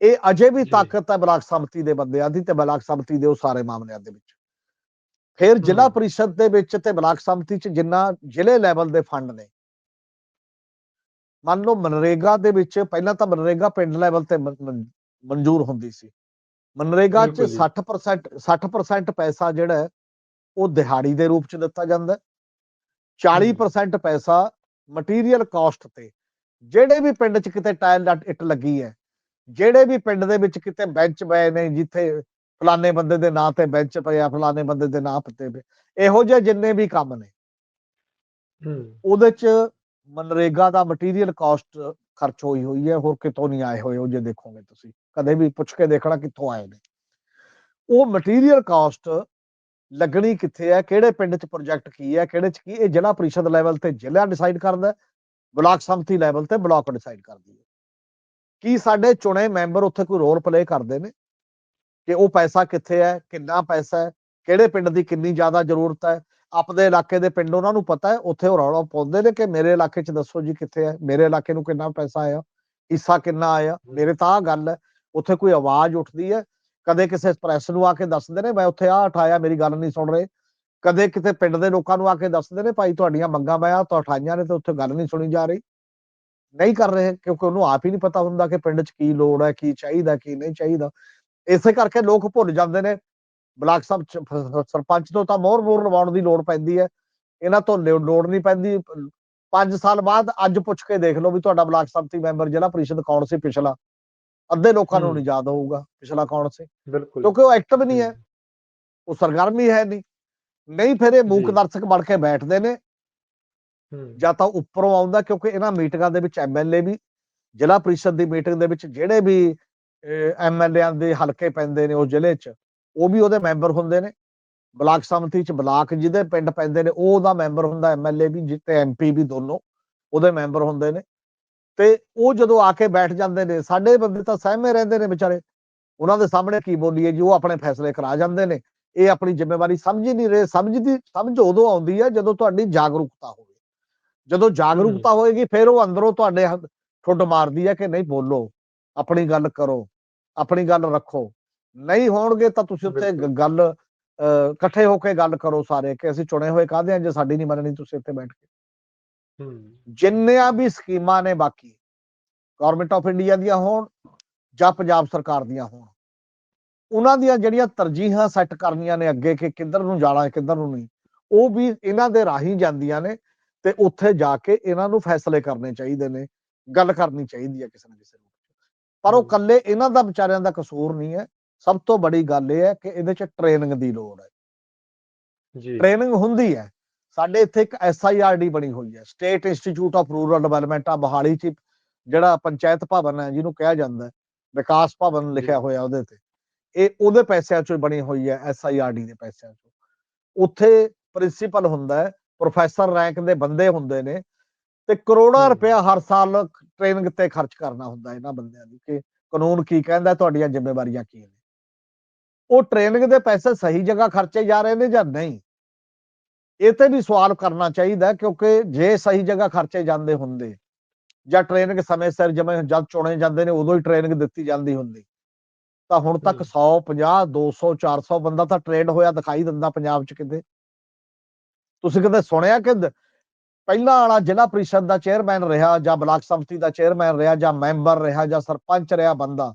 ਇਹ ਅਜੇ ਵੀ। ਤਾਕਤ ਹੈ ਬਲਾਕ ਸੰਮਤੀ ਦੇ ਬੰਦਿਆਂ ਦੀ ਤੇ ਬਲਾਕ ਸੰਮਤੀ ਦੇ ਉਹ ਸਾਰੇ ਮਾਮਲਿਆਂ ਦੇ ਵਿੱਚ ਫਿਰ ਜ਼ਿਲ੍ਹਾ। ਪ੍ਰੀਸ਼ਦ ਦੇ ਵਿੱਚ ਤੇ ਬਲਾਕ ਸੰਮਤੀ ਚ ਜਿੰਨਾ ਜ਼ਿਲ੍ਹੇ ਲੈਵਲ ਦੇ ਫੰਡ ਨੇ ਮੰਨ ਲਓ ਮਨਰੇਗਾ ਦੇ ਵਿੱਚ ਪਹਿਲਾਂ ਤਾਂ ਮਨਰੇਗਾ ਪਿੰਡ ਲੈਵਲ ਤੇ ਮਨ- ਮਨ- ਮਨਜ਼ੂਰ ਹੁੰਦੀ ਸੀ ਮਨਰੇਗਾ ਚ ਬਿਲਕੁਲ ਜੀ। 60% 60% ਪੈਸਾ ਜਿਹੜਾ ਉਹ ਦਿਹਾੜੀ ਦੇ ਰੂਪ ਚ ਦਿੱਤਾ ਜਾਂਦਾ ਹੈ 40% ਪੈਸਾ ਮਟੀਰੀਅਲ ਕਾਸਟ ਤੇ। ਜਿਹੜੇ ਵੀ ਪਿੰਡ ਚ ਕਿਤੇ ਟਾਇਲ ਲੱਟ ਇੱਟ ਲੱਗੀ ਹੈ ਜਿਹੜੇ ਵੀ ਪਿੰਡ ਦੇ ਵਿੱਚ ਕਿਤੇ ਬੈਂਚ ਪਏ ਨੇ ਜਿੱਥੇ ਫਲਾਣੇ ਬੰਦੇ ਦੇ ਨਾਂ ਤੇ ਬੈਂਚ ਪਿਆ ਫਲਾਣੇ ਬੰਦੇ ਦੇ ਨਾਂ ਤੇ ਪਏ ਇਹੋ ਜਿਹੇ ਜਿੰਨੇ ਵੀ ਕੰਮ ਨੇ ਹੂੰ। ਉਹਦੇ ਚ ਮਨਰੇਗਾ ਦਾ ਮਟੀਰੀਅਲ ਕਾਸਟ ਖਰਚ ਹੋਈ ਹੋਈ ਹੈ ਹੋਰ ਕਿਤੋਂ ਨਹੀਂ ਆਏ ਹੋਏ ਉਹ ਜੇ ਦੇਖੋਗੇ ਤੁਸੀਂ ਕਦੇ ਵੀ ਪੁੱਛ ਕੇ ਦੇਖਣਾ ਕਿੱਥੋਂ ਆਏ ਨੇ। ਉਹ ਮਟੀਰੀਅਲ ਕਾਸਟ ਲੱਗਣੀ ਕਿੱਥੇ ਹੈ, ਕਿਹੜੇ ਪਿੰਡ ਚ ਪ੍ਰੋਜੈਕਟ ਕੀ ਹੈ, ਕਿਹੜੇ ਚ ਕੀ, ਇਹ ਜ਼ਿਲ੍ਹਾ ਪ੍ਰੀਸ਼ਦ ਲੈਵਲ ਤੇ ਜ਼ਿਲ੍ਹਾ ਡਿਸਾਈਡ ਕਰਦਾ ਬਲਾਕ ਸੰਮਤੀ ਲੈਵਲ ਤੇ ਬਲਾਕ ਡਿਸਾਈਡ ਕਰਦੀ ਹੈ। ਕੀ ਸਾਡੇ ਚੁਣੇ ਮੈਂਬਰ ਉੱਥੇ ਕੋਈ ਰੋਲ ਪਲੇ ਕਰਦੇ ਨੇ? ਕਿ ਉਹ ਪੈਸਾ ਕਿੱਥੇ ਹੈ, ਕਿੰਨਾ ਪੈਸਾ ਹੈ, ਕਿਹੜੇ ਪਿੰਡ ਦੀ ਕਿੰਨੀ ਜ਼ਿਆਦਾ ਜ਼ਰੂਰਤ ਹੈ, ਆਪਦੇ ਇਲਾਕੇ ਦੇ ਪਿੰਡ ਉਹਨਾਂ ਨੂੰ ਪਤਾ ਹੈ, ਉੱਥੇ ਉਹ ਰੌਲਾ ਪਾਉਂਦੇ ਨੇ ਕਿ ਮੇਰੇ ਇਲਾਕੇ 'ਚ ਦੱਸੋ ਜੀ ਕਿੱਥੇ ਹੈ, ਮੇਰੇ ਇਲਾਕੇ ਨੂੰ ਕਿੰਨਾ ਪੈਸਾ ਆਇਆ, ਹਿੱਸਾ ਕਿੰਨਾ ਆਇਆ, ਮੇਰੇ ਤਾਂ ਆਹ ਗੱਲ ਹੈ, ਉੱਥੇ ਕੋਈ ਆਵਾਜ਼ ਉੱਠਦੀ ਹੈ ਕਦੇ ਕਿਸੇ ਪ੍ਰੈਸ ਨੂੰ ਆ ਕੇ ਦੱਸਦੇ ਨੇ, ਮੈਂ ਉੱਥੇ ਆਹ ਉਠਾਇਆ, ਮੇਰੀ ਗੱਲ ਨਹੀਂ ਸੁਣ ਰਹੇ। ਕਦੇ ਕਿਤੇ ਪਿੰਡ ਦੇ ਲੋਕਾਂ ਨੂੰ ਆ ਕੇ ਦੱਸਦੇ ਨੇ, ਭਾਈ ਤੁਹਾਡੀਆਂ ਮੰਗਾਂ ਮੈਂ ਆ ਤਾਂ ਉਠਾਈਆਂ ਨੇ ਤੇ ਉੱਥੇ ਗੱਲ ਨਹੀਂ ਸੁਣੀ ਜਾ ਰਹੀ। ਨਹੀਂ ਕਰ ਰਹੇ, ਕਿਉਂਕਿ ਉਹਨੂੰ ਆਪ ਹੀ ਨਹੀਂ ਪਤਾ ਹੁੰਦਾ ਕਿ ਪਿੰਡ 'ਚ ਕੀ ਲੋੜ ਹੈ, ਕੀ ਚਾਹੀਦਾ, ਕੀ ਨਹੀਂ ਚਾਹੀਦਾ। ਇਸੇ ਕਰਕੇ ਲੋਕ ਭੁੱਲ ਜਾਂਦੇ ਨੇ। ਬਲਾਕ ਸਾਹਿਬ ਸਰਪੰਚ ਤੋਂ ਤਾਂ ਮੋਹਰ ਮੋਹਰ ਲਵਾਉਣ ਦੀ ਲੋੜ ਪੈਂਦੀ ਹੈ। ਇਹਨਾਂ ਤੋਂ ਲੋੜ ਨਹੀਂ ਪੈਂਦੀ। 5 ਸਾਲ ਬਾਅਦ ਅੱਜ ਪੁੱਛ ਕੇ ਦੇਖ ਲਓ ਵੀ ਤੁਹਾਡਾ ਬਲਾਕ ਸੰਮਤੀ ਮੈਂਬਰ ਜ਼ਿਲ੍ਹਾ ਪ੍ਰੀਸ਼ਦ ਕੌਣ ਸੀ ਪਿਛਲਾ। ਅੱਧੇ ਲੋਕਾਂ ਨੂੰ। ਨਹੀਂ ਯਾਦ ਹੋਊਗਾ ਪਿਛਲਾ ਕੌਣ ਸੀ? ਬਿਲਕੁਲ। ਕਿਉਂਕਿ ਉਹ ਐਕਟਿਵ ਨਹੀਂ ਹੈ। ਉਹ ਸਰਗਰਮੀ ਹੈ ਨਹੀਂ। ਨਹੀਂ ਫਿਰ ਇਹ ਮੂਕ। ਦਰਸ਼ਕ ਬਣ ਕੇ ਬੈਠਦੇ ਨੇ। ਜਾਂ ਤਾਂ ਉੱਪਰੋਂ ਆਉਂਦਾ ਕਿਉਂਕਿ ਇਹਨਾਂ ਮੀਟਿੰਗਾਂ ਦੇ ਵਿੱਚ ਐਮਐਲਏ ਵੀ ਜ਼ਿਲ੍ਹਾ ਪ੍ਰੀਸ਼ਦ ਦੀ ਮੀਟਿੰਗ ਦੇ ਵਿੱਚ ਜਿਹੜੇ ਵੀ ਐਮਐਲਏਆਂ ਦੇ ਹਲਕੇ ਪੈਂਦੇ ਨੇ ਉਸ ਜ਼ਿਲ੍ਹੇ 'ਚ ਉਹ ਵੀ ਉਹਦੇ ਮੈਂਬਰ ਹੁੰਦੇ ਨੇ। ਬਲਾਕ ਸੰਮਤੀ 'ਚ ਬਲਾਕ ਜਿਹਦੇ ਪਿੰਡ ਪੈਂਦੇ ਨੇ ਉਹ ਉਹਦਾ ਮੈਂਬਰ ਹੁੰਦਾ ਐਮਐਲਏ ਵੀ ਜਿੱਤੇ ਐਮਪੀ ਵੀ ਦੋਨੋਂ ਉਹਦੇ ਮੈਂਬਰ ਹੁੰਦੇ ਨੇ। ਤੇ ਉਹ ਜਦੋਂ ਆ ਕੇ ਬੈਠ ਜਾਂਦੇ ਨੇ ਸਾਡੇ ਬੰਦੇ ਤਾਂ ਸਹਿਮੇ ਰਹਿੰਦੇ ਨੇ ਵਿਚਾਰੇ। ਉਹਨਾਂ ਦੇ ਸਾਹਮਣੇ ਕੀ ਬੋਲੀਏ ਜੀ ਉਹ ਆਪਣੇ ਫੈਸਲੇ ਕਰਾ ਜਾਂਦੇ ਨੇ। ਇਹ ਆਪਣੀ ਜ਼ਿੰਮੇਵਾਰੀ ਸਮਝ ਹੀ ਨਹੀਂ ਰਹੇ ਸਮਝਦੀ ਸਮਝ ਉਦੋਂ ਆਉਂਦੀ ਹੈ ਜਦੋਂ ਤੁਹਾਡੀ ਜਾਗਰੂਕਤਾ ਹੋਵੇ। ਜਦੋਂ ਜਾਗਰੂਕਤਾ ਹੋਏਗੀ ਫਿਰ ਉਹ ਅੰਦਰੋਂ ਤੁਹਾਡੇ ਹੱਥ- ਠੁੱਡ ਮਾਰਦੀ ਹੈ ਕਿ ਨਹੀਂ ਬੋਲੋ ਆਪਣੀ ਗੱਲ ਕਰੋ ਆਪਣੀ ਗੱਲ ਰੱਖੋ। ਨਹੀਂ ਹੋਣਗੇ ਤਾਂ ਤੁਸੀਂ ਬਿਲਕੁਲ। ਗੱਲ ਇਕੱਠੇ ਹੋ ਕੇ ਗੱਲ ਕਰੋ ਸਾਰੇ ਕਿ ਅਸੀਂ ਚੁਣੇ ਹੋਏ ਕਾਹਦੇ ਆ ਜੇ ਸਾਡੀ ਨਹੀਂ ਮੰਨਣੀ ਤੁਸੀਂ ਇੱਥੇ ਬੈਠ ਕੇ। ਜਿੰਨੀਆਂ ਵੀ ਸਕੀਮਾਂ ਨੇ ਬਾਕੀ ਗਵਰਨਮੈਂਟ ਆਫ ਇੰਡੀਆ ਦੀਆਂ ਹੋਣ ਜਾਂ ਪੰਜਾਬ ਸਰਕਾਰ ਦੀਆਂ ਹੋਣ ਉਹਨਾਂ ਦੀਆਂ ਜਿਹੜੀਆਂ ਤਰਜੀਹਾਂ ਸੈੱਟ ਕਰਨੀਆਂ ਨੇ ਅੱਗੇ ਕਿ ਕਿੱਧਰ ਨੂੰ ਜਾਣਾ ਹੈ ਕਿੱਧਰ ਨੂੰ ਨਹੀਂ ਉਹ ਵੀ ਇਹਨਾਂ ਦੇ ਰਾਹੀਂ ਜਾਂਦੀਆਂ ਨੇ ਤੇ ਉੱਥੇ ਜਾ ਕੇ ਇਹਨਾਂ ਨੂੰ ਫੈਸਲੇ ਕਰਨੇ ਚਾਹੀਦੇ ਨੇ ਗੱਲ ਕਰਨੀ ਚਾਹੀਦੀ ਹੈ ਕਿਸੇ ਨਾ ਕਿਸੇ ਨੂੰ ਪਰ ਉਹ। ਕੱਲੇ ਇਹਨਾਂ ਦਾ ਵਿਚਾਰਿਆਂ ਦਾ ਕਸੂਰ ਨਹੀਂ ਹੈ ਸਭ ਤੋਂ ਬੜੀ ਗੱਲ ਇਹ ਹੈ ਕਿ ਇਹਦੇ 'ਚ ਟ੍ਰੇਨਿੰਗ ਦੀ ਲੋੜ ਹੈ। ਜੀ। ਟ੍ਰੇਨਿੰਗ ਹੁੰਦੀ ਹੈ ਸਾਡੇ ਇੱਥੇ ਇੱਕ ਐਸਆਈਆਰਡੀ ਬਣੀ ਹੋਈ ਹੈ state institute of rural development ਆ ਬਹਾਲੀ ਚ ਜਿਹੜਾ ਪੰਚਾਇਤ ਭਵਨ ਹੈ ਜਿਹਨੂੰ ਕਿਹਾ ਜਾਂਦਾ ਹੈ ਵਿਕਾਸ ਭਵਨ ਲਿਖਿਆ ਹੋਇਆ ਉਹਦੇ ਤੇ। ਇਹ ਉਹਦੇ ਪੈਸਿਆਂ ਚੋਂ ਬਣੀ ਹੋਈ ਹੈ ਐਸਆਈਆਰਡੀ ਦੇ ਪੈਸਿਆਂ ਚੋਂ। ਉੱਥੇ ਪ੍ਰਿੰਸੀਪਲ ਹੁੰਦਾ ਹੈ ਪ੍ਰੋਫੈਸਰ ਰੈਂਕ ਦੇ ਬੰਦੇ ਹੁੰਦੇ ਨੇ ਤੇ ਕਰੋੜਾਂ। ਰੁਪਇਆ ਹਰ ਸਾਲ ਟ੍ਰੇਨਿੰਗ ਤੇ ਖਰਚ ਕਰਨਾ ਹੁੰਦਾ ਇਹਨਾਂ ਬੰਦਿਆਂ ਦੀ ਕਿ ਕਾਨੂੰਨ ਕੀ ਕਹਿੰਦਾ ਤੁਹਾਡੀਆਂ ਜ਼ਿੰਮੇਵਾਰੀਆਂ ਕੀ ਨੇ। ਉਹ ਟ੍ਰੇਨਿੰਗ ਦੇ ਪੈਸੇ ਸਹੀ ਜਗ੍ਹਾ ਖਰਚੇ ਜਾ ਰਹੇ ਨੇ ਜਾਂ ਨਹੀਂ? ਇਹ ਤੇ ਵੀ ਸਵਾਲ ਕਰਨਾ ਚਾਹੀਦਾ ਕਿਉਂਕਿ ਜੇ ਸਹੀ ਜਗ੍ਹਾ ਖਰਚੇ ਜਾਂਦੇ ਹੁੰਦੇ ਜਾਂ ਟ੍ਰੇਨਿੰਗ ਸਮੇਂ ਸਿਰ ਜਿਵੇਂ ਜਦ ਚੁਣੇ ਜਾਂਦੇ ਨੇ ਉਦੋਂ ਹੀ ਟ੍ਰੇਨਿੰਗ ਦਿੱਤੀ ਜਾਂਦੀ ਹੁੰਦੀ। ਤਾਂ ਹੁਣ ਤੱਕ ਹਮ। 150 200 400 ਬੰਦਾ ਤਾਂ ਟ੍ਰੇਨਡ ਹੋਇਆ ਦਿਖਾਈ ਦਿੰਦਾ ਪੰਜਾਬ 'ਚ ਕਿਤੇ। ਤੁਸੀਂ ਕਦੇ ਸੁਣਿਆ ਕਿ ਪਹਿਲਾਂ ਵਾਲਾ ਜ਼ਿਲ੍ਹਾ ਪ੍ਰੀਸ਼ਦ ਦਾ ਚੇਅਰਮੈਨ ਰਿਹਾ ਜਾਂ ਬਲਾਕ ਸੰਮਤੀ ਦਾ ਚੇਅਰਮੈਨ ਰਿਹਾ ਜਾਂ ਮੈਂਬਰ ਰਿਹਾ ਜਾਂ ਸਰਪੰਚ ਰਿਹਾ ਬੰਦਾ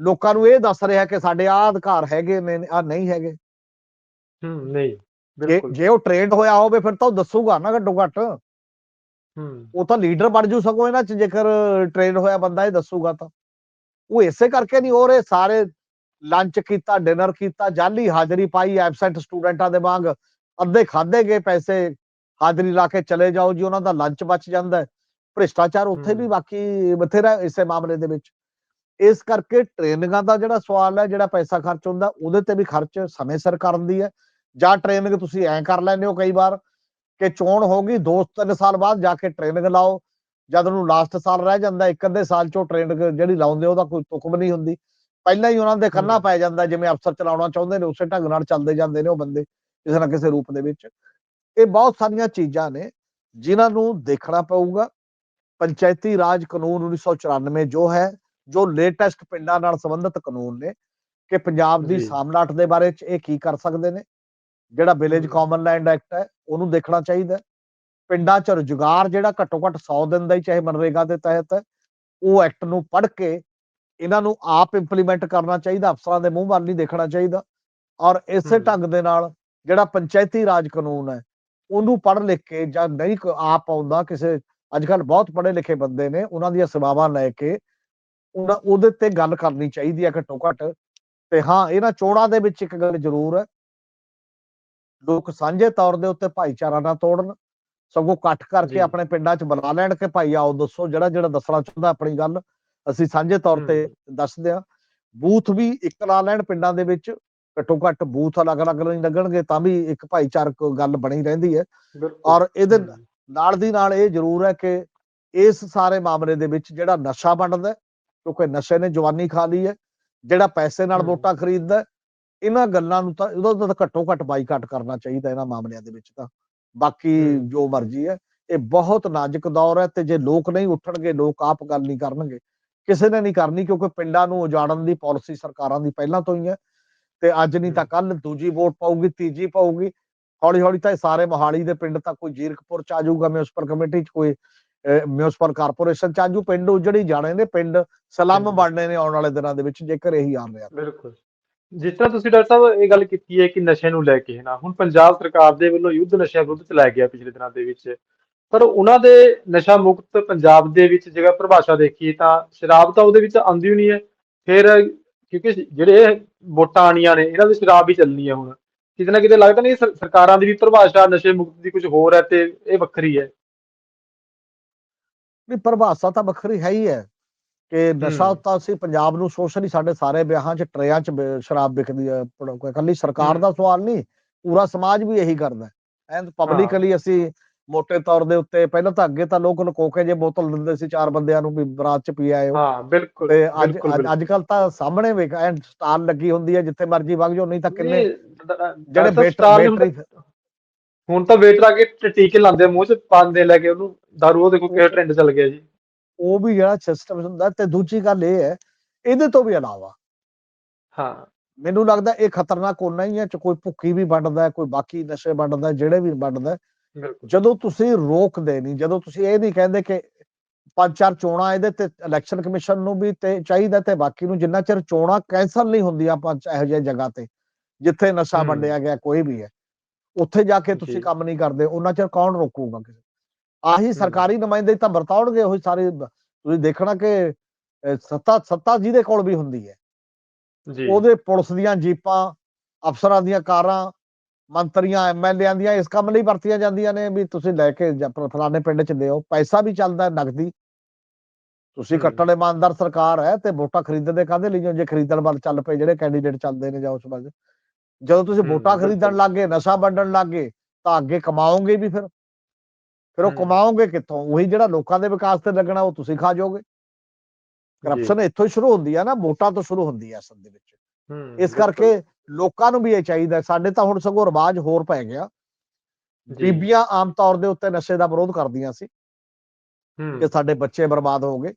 ਲੋਕਾਂ ਨੂੰ ਇਹ ਦੱਸ ਰਿਹਾ ਕਿ ਸਾਡੇ ਆਹ ਅਧਿਕਾਰ ਹੈਗੇ ਨੇ ਆ ਨਹੀਂ ਹੈਗੇ। ਹੂੰ ਨਹੀਂ। ਜੇ ਜੇ ਉਹ ਟ੍ਰੇਨਡ ਹੋਇਆ ਹੋਵੇ ਫਿਰ ਤਾਂ ਉਹ ਦੱਸੂਗਾ ਨਾ ਘੱਟੋ ਘੱਟ। ਹੂੰ। ਉਹ ਤਾਂ ਲੀਡਰ ਬਣ ਜੂ ਸਗੋਂ ਇਹਨਾਂ ਚ ਜੇਕਰ ਟ੍ਰੇਨ ਹੋਇਆ ਬੰਦਾ ਇਹ ਦੱਸੂਗਾ ਤਾਂ। ਉਹ ਇਸੇ ਕਰਕੇ ਨਹੀਂ ਹੋ ਰਹੇ ਸਾਰੇ ਲੰਚ ਕੀਤਾ ਡਿਨਰ ਕੀਤਾ ਜਾਲੀ ਹਾਜ਼ਰੀ ਪਾਈ ਐਬਸੈਂਟ ਸਟੂਡੈਂਟਾਂ ਦੇ ਵਾਂਗ ਅੱਧੇ ਖਾਦੇ ਗਏ ਪੈਸੇ ਹਾਜ਼ਰੀ ਲਾ ਕੇ ਚਲੇ ਜਾਓ ਜੀ ਉਹਨਾਂ ਦਾ ਲੰਚ ਬਚ ਜਾਂਦਾ ਹੈ। ਭ੍ਰਿਸ਼ਟਾਚਾਰ ਉੱਥੇ ਵੀ। ਬਾਕੀ ਬਥੇਰਾ ਇਸੇ ਮਾਮਲੇ ਦੇ ਵਿੱਚ। ਇਸ ਕਰਕੇ ਟ੍ਰੇਨਿੰਗਾਂ ਦਾ ਜਿਹੜਾ ਸਵਾਲ ਹੈ ਜਿਹੜਾ ਪੈਸਾ ਖਰਚ ਹੁੰਦਾ ਉਹਦੇ ਤੇ ਵੀ ਖਰਚ ਸਮੇਂ ਸਿਰ ਕਰਨ ਦੀ ਹੈ। ਜਾਂ ਟ੍ਰੇਨਿੰਗ ਤੁਸੀਂ ਐਂ ਕਰ ਲੈਂਦੇ ਹੋ ਕਈ ਵਾਰ ਕਿ ਚੋਣ ਹੋ ਗਈ ਦੋ ਤਿੰਨ ਸਾਲ ਬਾਅਦ ਜਾ ਕੇ ਟ੍ਰੇਨਿੰਗ ਲਾਓ। ਜਦ ਨੂੰ ਲਾਸਟ ਸਾਲ ਰਹਿ ਜਾਂਦਾ ਇੱਕ ਅੱਧੇ ਸਾਲ ਚੋਂ ਟ੍ਰੇਨਿੰਗ ਜਿਹੜੀ ਲਾਉਂਦੇ ਉਹਦਾ ਕੋਈ ਤੁਕਮ ਨਹੀਂ ਹੁੰਦੀ। ਪਹਿਲਾਂ ਹੀ ਉਹਨਾਂ ਦੇ ਕੰਨਾ। ਪੈ ਜਾਂਦਾ ਜਿਵੇਂ ਅਫਸਰ ਚਲਾਉਣਾ ਚਾਹੁੰਦੇ ਨੇ ਉਸੇ ਢੰਗ ਨਾਲ ਚੱਲਦੇ ਜਾਂਦੇ ਨੇ ਉਹ ਬੰਦੇ ਕਿਸੇ ਨਾ ਕਿਸੇ ਰੂਪ ਦੇ ਵਿੱਚ। ਇਹ ਬਹੁਤ ਸਾਰੀਆਂ ਚੀਜ਼ਾਂ ਨੇ ਜਿਨ੍ਹਾਂ ਨੂੰ ਦੇਖਣਾ ਪਊਗਾ। ਪੰਚਾਇਤੀ ਰਾਜ ਕਾਨੂੰਨ 1994 ਜੋ ਹੈ ਜੋ ਲੇਟੈਸਟ ਪਿੰਡਾਂ ਨਾਲ ਸੰਬੰਧਿਤ ਕਾਨੂੰਨ ਨੇ ਕਿ ਪੰਜਾਬ ਦੀ। ਸਾਮਲਾਟ ਦੇ ਬਾਰੇ ਚ ਇਹ ਕੀ ਕਰ ਸਕਦੇ ਨੇ। ਜਿਹੜਾ ਵਿਲੇਜ। ਕਾਮਨ ਲੈਂਡ ਐਕਟ ਹੈ ਉਹਨੂੰ ਦੇਖਣਾ ਚਾਹੀਦਾ। ਪਿੰਡਾਂ ਚ ਰੁਜ਼ਗਾਰ ਜਿਹੜਾ ਘੱਟੋ ਘੱਟ 100 ਦਿਨ ਦਾ ਹੀ ਚਾਹੇ ਮਨਰੇਗਾ ਦੇ ਤਹਿਤ ਹੈ, ਉਹ ਐਕਟ ਨੂੰ ਪੜ੍ਹ ਕੇ ਇਹਨਾਂ ਨੂੰ ਆਪ ਇੰਪਲੀਮੈਂਟ ਕਰਨਾ ਚਾਹੀਦਾ ਅਫਸਰਾਂ ਦੇ ਮੂੰਹ ਵੱਲ ਨਹੀਂ ਦੇਖਣਾ ਚਾਹੀਦਾ ਔਰ ਇਸੇ। ਢੰਗ ਦੇ ਨਾਲ ਜਿਹੜਾ ਪੰਚਾਇਤੀ ਰਾਜ ਕਾਨੂੰਨ ਹੈ ਉਹਨੂੰ ਪੜ੍ਹ ਲਿਖ ਕੇ ਜਾਂ ਨਹੀਂ ਆਪ ਆਉਂਦਾ ਕਿਸੇ ਅੱਜ ਕੱਲ ਬਹੁਤ ਪੜ੍ਹੇ ਲਿਖੇ ਬੰਦੇ ਨੇ ਉਹਨਾਂ ਦੀਆਂ ਸੇਵਾਵਾਂ ਲੈ ਕੇ ਉਹਨਾਂ ਉਹਦੇ ਤੇ ਗੱਲ ਕਰਨੀ ਚਾਹੀਦੀ ਹੈ ਘੱਟੋ ਘੱਟ ਤੇ ਹਾਂ ਇਹਨਾਂ ਚੋਣਾਂ ਦੇ ਵਿੱਚ ਇੱਕ ਗੱਲ ਜ਼ਰੂਰ ਹੈ ਲੋਕ ਸਾਂਝੇ ਤੌਰ ਦੇ ਉੱਤੇ ਭਾਈਚਾਰਾ ਨਾ ਤੋੜਨ ਸਗੋਂ ਇਕੱਠ ਕਰਕੇ। ਆਪਣੇ ਪਿੰਡਾਂ 'ਚ ਬੁਲਾ ਲੈਣ ਕਿ ਭਾਈ ਆਓ ਦੱਸੋ ਜਿਹੜਾ ਜਿਹੜਾ ਦੱਸਣਾ ਚਾਹੁੰਦਾ ਆਪਣੀ ਗੱਲ ਅਸੀਂ ਸਾਂਝੇ ਤੌਰ ਤੇ ਦੱਸਦੇ ਆ ਬੂਥ ਵੀ ਇੱਕ ਲਾ ਲੈਣ ਪਿੰਡਾਂ ਦੇ ਵਿੱਚ ਘੱਟੋ ਘੱਟ ਬੂਥ ਅਲੱਗ-ਅਲੱਗ ਨਹੀਂ ਲੱਗਣਗੇ ਤਾਂ ਵੀ ਇੱਕ ਭਾਈਚਾਰਕ ਗੱਲ ਬਣੀ ਰਹਿੰਦੀ ਹੈ। ਔਰ ਇਹਦੇ ਨਾਲ ਦੀ ਨਾਲ ਇਹ ਜ਼ਰੂਰ ਹੈ ਕਿ ਇਸ ਸਾਰੇ ਮਾਮਲੇ ਦੇ ਵਿੱਚ ਜਿਹੜਾ ਨਸ਼ਾ ਵੰਡਦਾ ਕਿਉਂਕਿ ਨਸ਼ੇ ਨੇ ਜਵਾਨੀ ਖਾ ਲਈ ਹੈ ਜਿਹੜਾ ਪੈਸੇ ਨਾਲ। ਵੋਟਾਂ ਖਰੀਦਦਾ ਇਹਨਾਂ ਗੱਲਾਂ ਨੂੰ ਤਾਂ ਉਹਦਾ ਤਾਂ ਘੱਟੋ ਘੱਟ ਬਾਈਕਾਟ ਕਰਨਾ ਚਾਹੀਦਾ ਇਹਨਾਂ ਮਾਮਲਿਆਂ ਦੇ ਵਿੱਚ ਤਾਂ। ਬਾਕੀ। ਜੋ ਮਰਜ਼ੀ ਹੈ ਇਹ ਬਹੁਤ ਨਾਜ਼ੁਕ ਦੌਰ ਹੈ ਤੇ ਜੇ ਲੋਕ ਨਹੀਂ ਉੱਠਣਗੇ ਲੋਕ ਆਪ ਗੱਲ ਨਹੀਂ ਕਰਨਗੇ। ਕਿਸੇ ਨੇ ਨਹੀਂ ਕਰਨੀ ਕਿਉਂਕਿ ਪਿੰਡਾਂ ਨੂੰ ਉਜਾੜਨ ਦੀ ਪਾਲਿਸੀ ਸਰਕਾਰਾਂ ਦੀ ਪਹਿਲਾਂ ਤੋਂ ਹੀ ਹੈ ਤੇ ਅੱਜ ਨਹੀਂ ਤਾਂ ਕੱਲ ਦੂਜੀ ਵੋਟ ਪਾਊਗੀ ਤੀਜੀ ਪਾਊਗੀ। ਹੌਲੀ ਹੌਲੀ ਤਾਂ ਸਾਰੇ ਮੋਹਾਲੀ ਦੇ ਪਿੰਡ ਤੱਕ ਕੋਈ ਜੀਰਕਪੁਰ ਚ ਆ ਜਾਊਗਾ ਮਿਊਨਿਸਪਲ ਕਮੇਟੀ ਚ ਕੋਈ ਮਿਊਨਿਸਪਲ ਕਾਰਪੋਰੇਸ਼ਨ ਚ ਆ ਜਾਊ। ਪਿੰਡ ਉਜੜੀ ਜਾਣੇ ਨੇ ਪਿੰਡ ਸਲਮ। ਬਣਨੇ ਨੇ ਆਉਣ ਵਾਲੇ ਦਿਨਾਂ ਦੇ ਵਿੱਚ ਜੇਕਰ ਇਹੀ ਹਾਲ ਰਿਹਾ। ਬਿਲਕੁਲ। ਜਿਸ ਤਰ੍ਹਾਂ ਤੁਸੀਂ ਡਾਕਟਰ ਸਾਹਿਬ ਇਹ ਗੱਲ ਕੀਤੀ ਹੈ ਕਿ ਨਸ਼ੇ ਨੂੰ ਲੈ ਕੇ ਹੈ ਨਾ, ਹੁਣ ਪੰਜਾਬ ਸਰਕਾਰ ਦੇ ਵੱਲੋਂ ਯੁੱਧ ਨਸ਼ਿਆਂ ਵਿਰੁੱਧ ਚਲਾਇਆ ਗਿਆ ਪਿਛਲੇ ਦਿਨਾਂ ਦੇ ਵਿੱਚ। ਪਰ ਉਹਨਾਂ ਦੇ ਨਸ਼ਾ ਮੁਕਤ ਪੰਜਾਬ ਦੇ ਵਿੱਚ ਜੇਕਰ ਪਰਿਭਾਸ਼ਾ ਦੇਖੀਏ ਤਾਂ ਸ਼ਰਾਬ ਤਾਂ ਉਹਦੇ ਵਿੱਚ ਆਉਂਦੀ ਹੀ ਨਹੀਂ ਹੈ। ਫਿਰ ਕਿਉਂਕਿ ਜਿਹੜੇ ਵੋਟਾਂ ਆਣੀਆਂ ਨੇ, ਇਹਨਾਂ ਦੀ ਸ਼ਰਾਬ ਹੀ ਚੱਲਣੀ ਹੈ ਹੁਣ। ਕਿਤੇ ਨਾ ਕਿਤੇ ਲੱਗਦਾ ਨਹੀਂ ਸਰਕਾਰਾਂ ਦੀ ਵੀ ਪਰਿਭਾਸ਼ਾ ਨਸ਼ੇ ਮੁਕਤ ਦੀ ਕੁਝ ਹੋਰ ਹੈ ਤੇ ਇਹ ਵੱਖਰੀ ਹੈ। ਨਹੀਂ ਪਰਿਭਾਸ਼ਾ ਤਾਂ ਵੱਖਰੀ ਹੈ ਹੀ ਹੈ। ਕਿ ਨਸ਼ਾ। ਤਾਂ ਅਸੀਂ ਪੰਜਾਬ ਨੂੰ ਸੋਸ਼ਲੀ ਸਾਡੇ ਸਾਰੇ ਵਿਆਹਾਂ 'ਚ ਟਰੇਆਂ 'ਚ ਸ਼ਰਾਬ ਵਿਕਦੀ ਹੈ ਇਕੱਲੀ ਸਰਕਾਰ। ਦਾ ਸਵਾਲ ਨਹੀਂ ਪੂਰਾ ਸਮਾਜ ਵੀ ਇਹੀ ਕਰਦਾ। ਐਂਡ ਪਬਲਿਕਲੀ ਅਸੀਂ ਮੋٹے ਤੌਰ ਦੇ ਉੱਤੇ ਪਹਿਲਾਂ ਤਾਂ ਅੱਗੇ ਤਾਂ ਲੋਕ ਲੁਕੋ ਕੇ ਜੇ ਬੋਤਲ ਦਿੰਦੇ ਸੀ ਚਾਰ ਬੰਦਿਆਂ ਨੂੰ ਵੀ ਬਰਾਤ 'ਚ ਪੀ ਆਇਓ। ਹਾਂ ਬਿਲਕੁਲ ਤੇ ਅੱਜ ਅੱਜ- ਕੱਲ ਤਾਂ ਸਾਹਮਣੇ ਵੇਖ ਐਂਡ ਸਟਾਲ ਲੱਗੀ ਹੁੰਦੀ ਹੈ ਜਿੱਥੇ ਮਰਜ਼ੀ ਵਗ ਜਾਓ ਨਹੀਂ ਤਾਂ ਕਿੰਨੇ ਜਿਹੜੇ ਵੇਟਰ ਹੁਣ ਤਾਂ ਵੇਟਰ ਆ ਕੇ ਟੀਕੇ ਲਾਉਂਦੇ ਮੂੰਹ 'ਚ ਪਾਉਂਦੇ ਲੈ ਕੇ ਉਹਨੂੰ ਦਾਰੂ ਉਹ ਦੇਖੋ ਕਿਹੜਾ ਟ੍ਰੈਂਡ ਚੱਲ ਗਿਆ ਜੀ। ਉਹ ਵੀ ਜਿਹੜਾ ਸਿਸਟਮ ਹੁੰਦਾ ਤੇ ਦੂਜੀ ਗੱਲ ਇਹ ਹੈ ਇਹਦੇ ਤੋਂ ਵੀ ਇਲਾਵਾ ਹਾਂ ਮੈਨੂੰ ਲੱਗਦਾ ਇਹ ਖਤਰਨਾਕ ਉਹਨਾਂ ਹੀ ਹੈ ਚ ਕੋਈ ਭੁੱਕੀ ਵੀ ਵੰਡਦਾ ਕੋਈ ਬਾਕੀ ਨਸ਼ੇ ਵੰਡਦਾ ਜਿਹੜੇ ਵੀ ਵੰਡਦਾ ਜਦੋਂ ਤੁਸੀਂ ਰੋਕਦੇ ਨਹੀਂ ਜਦੋਂ ਤੁਸੀਂ ਇਹ ਨਹੀਂ ਕਹਿੰਦੇ ਕਿ ਪੰਜ ਚਾਰ ਚੋਣਾਂ ਇਹਦੇ ਤੇ ਇਲੈਕਸ਼ਨ ਕਮਿਸ਼ਨ ਨੂੰ ਵੀ ਤੇ ਚਾਹੀਦਾ ਤੇ ਬਾਕੀ ਨੂੰ ਜਿੰਨਾ ਚਿਰ ਚੋਣਾਂ ਕੈਂਸਲ ਨਹੀਂ ਹੁੰਦੀਆਂ ਪੰਜ ਇਹੋ ਜਿਹੇ ਜਗ੍ਹਾ ਤੇ ਜਿੱਥੇ ਨਸ਼ਾ। ਵੰਡਿਆ ਗਿਆ ਕੋਈ ਵੀ ਹੈ ਉੱਥੇ ਜਾ ਕੇ ਤੁਸੀਂ। ਕੰਮ ਨਹੀਂ ਕਰਦੇ ਉਹਨਾਂ ਚਿਰ ਕੌਣ ਰੋਕੂਗਾ ਕਿਸੇ ਆਹੀ ਸਰਕਾਰੀ ਨੁਮਾਇੰਦੇ ਤਾਂ ਵਰਤਾਉਣਗੇ ਉਹੀ ਸਾਰੇ ਤੁਸੀਂ ਦੇਖਣਾ ਕਿ ਸੱਤਾ ਸੱਤਾ ਜਿਹਦੇ ਕੋਲ ਵੀ ਹੁੰਦੀ ਹੈ ਜੀ ਉਹਦੇ ਪੁਲਿਸ ਦੀਆਂ ਜੀਪਾਂ ਅਫਸਰਾਂ ਦੀਆਂ ਕਾਰਾਂ ਮੰਤਰੀਆਂ ਐਮਐਲਏਆਂ ਦੀਆਂ ਇਸ ਕੰਮ ਲਈ ਵਰਤੀਆਂ ਜਾਂਦੀਆਂ ਨੇ ਵੀ ਤੁਸੀਂ ਲੈ ਕੇ ਫਲਾਣੇ ਪਿੰਡ ਚ ਦਿਓ ਪੈਸਾ ਵੀ ਚੱਲਦਾ ਹੈ ਨਗਦੀ ਤੁਸੀਂ। ਕੱਟੜ ਇਮਾਨਦਾਰ ਸਰਕਾਰ ਹੈ ਤੇ ਵੋਟਾਂ ਖਰੀਦਣ ਦੇ ਕਾਹਦੇ ਲਈ? ਜੇ ਖਰੀਦਣ ਵੱਲ ਚੱਲ ਪਏ ਜਿਹੜੇ ਕੈਂਡੀਡੇਟ ਚੱਲਦੇ ਨੇ ਜਾਂ ਉਸ ਵੱਲ ਜਦੋਂ ਤੁਸੀਂ ਵੋਟਾਂ ਖਰੀਦਣ। ਲੱਗੇ ਨਸ਼ਾ ਵੰਡਣ ਲੱਗੇ ਤਾਂ ਅੱਗੇ ਕਮਾਓਗੇ ਵੀ ਫਿਰ ਫਿਰ ਉਹ। ਕਮਾਓਗੇ ਕਿੱਥੋਂ ਉਹੀ ਜਿਹੜਾ ਲੋਕਾਂ ਦੇ ਵਿਕਾਸ ਤੇ ਲੱਗਣਾ ਉਹ ਤੁਸੀਂ ਖਾ ਜਾਓਗੇ ਕਰਪਸ਼ਨ ਇੱਥੋਂ ਹੀ ਸ਼ੁਰੂ ਹੁੰਦੀ ਹੈ ਨਾ ਵੋਟਾਂ ਤੋਂ ਸ਼ੁਰੂ ਹੁੰਦੀ ਹੈ ਅਸਲ ਦੇ ਵਿੱਚ ਇਸ। ਕਰਕੇ ਲੋਕਾਂ ਨੂੰ ਵੀ ਇਹ ਚਾਹੀਦਾ। ਸਾਡੇ ਤਾਂ ਹੁਣ ਸਗੋਂ ਰਿਵਾਜ ਹੋਰ ਪੈ ਗਿਆ। ਬੀਬੀਆਂ ਆਮ ਤੌਰ ਦੇ ਉੱਤੇ ਨਸ਼ੇ ਦਾ ਵਿਰੋਧ ਕਰਦੀਆਂ ਸੀ ਕਿ ਸਾਡੇ ਬੱਚੇ ਬਰਬਾਦ ਹੋ ਗਏ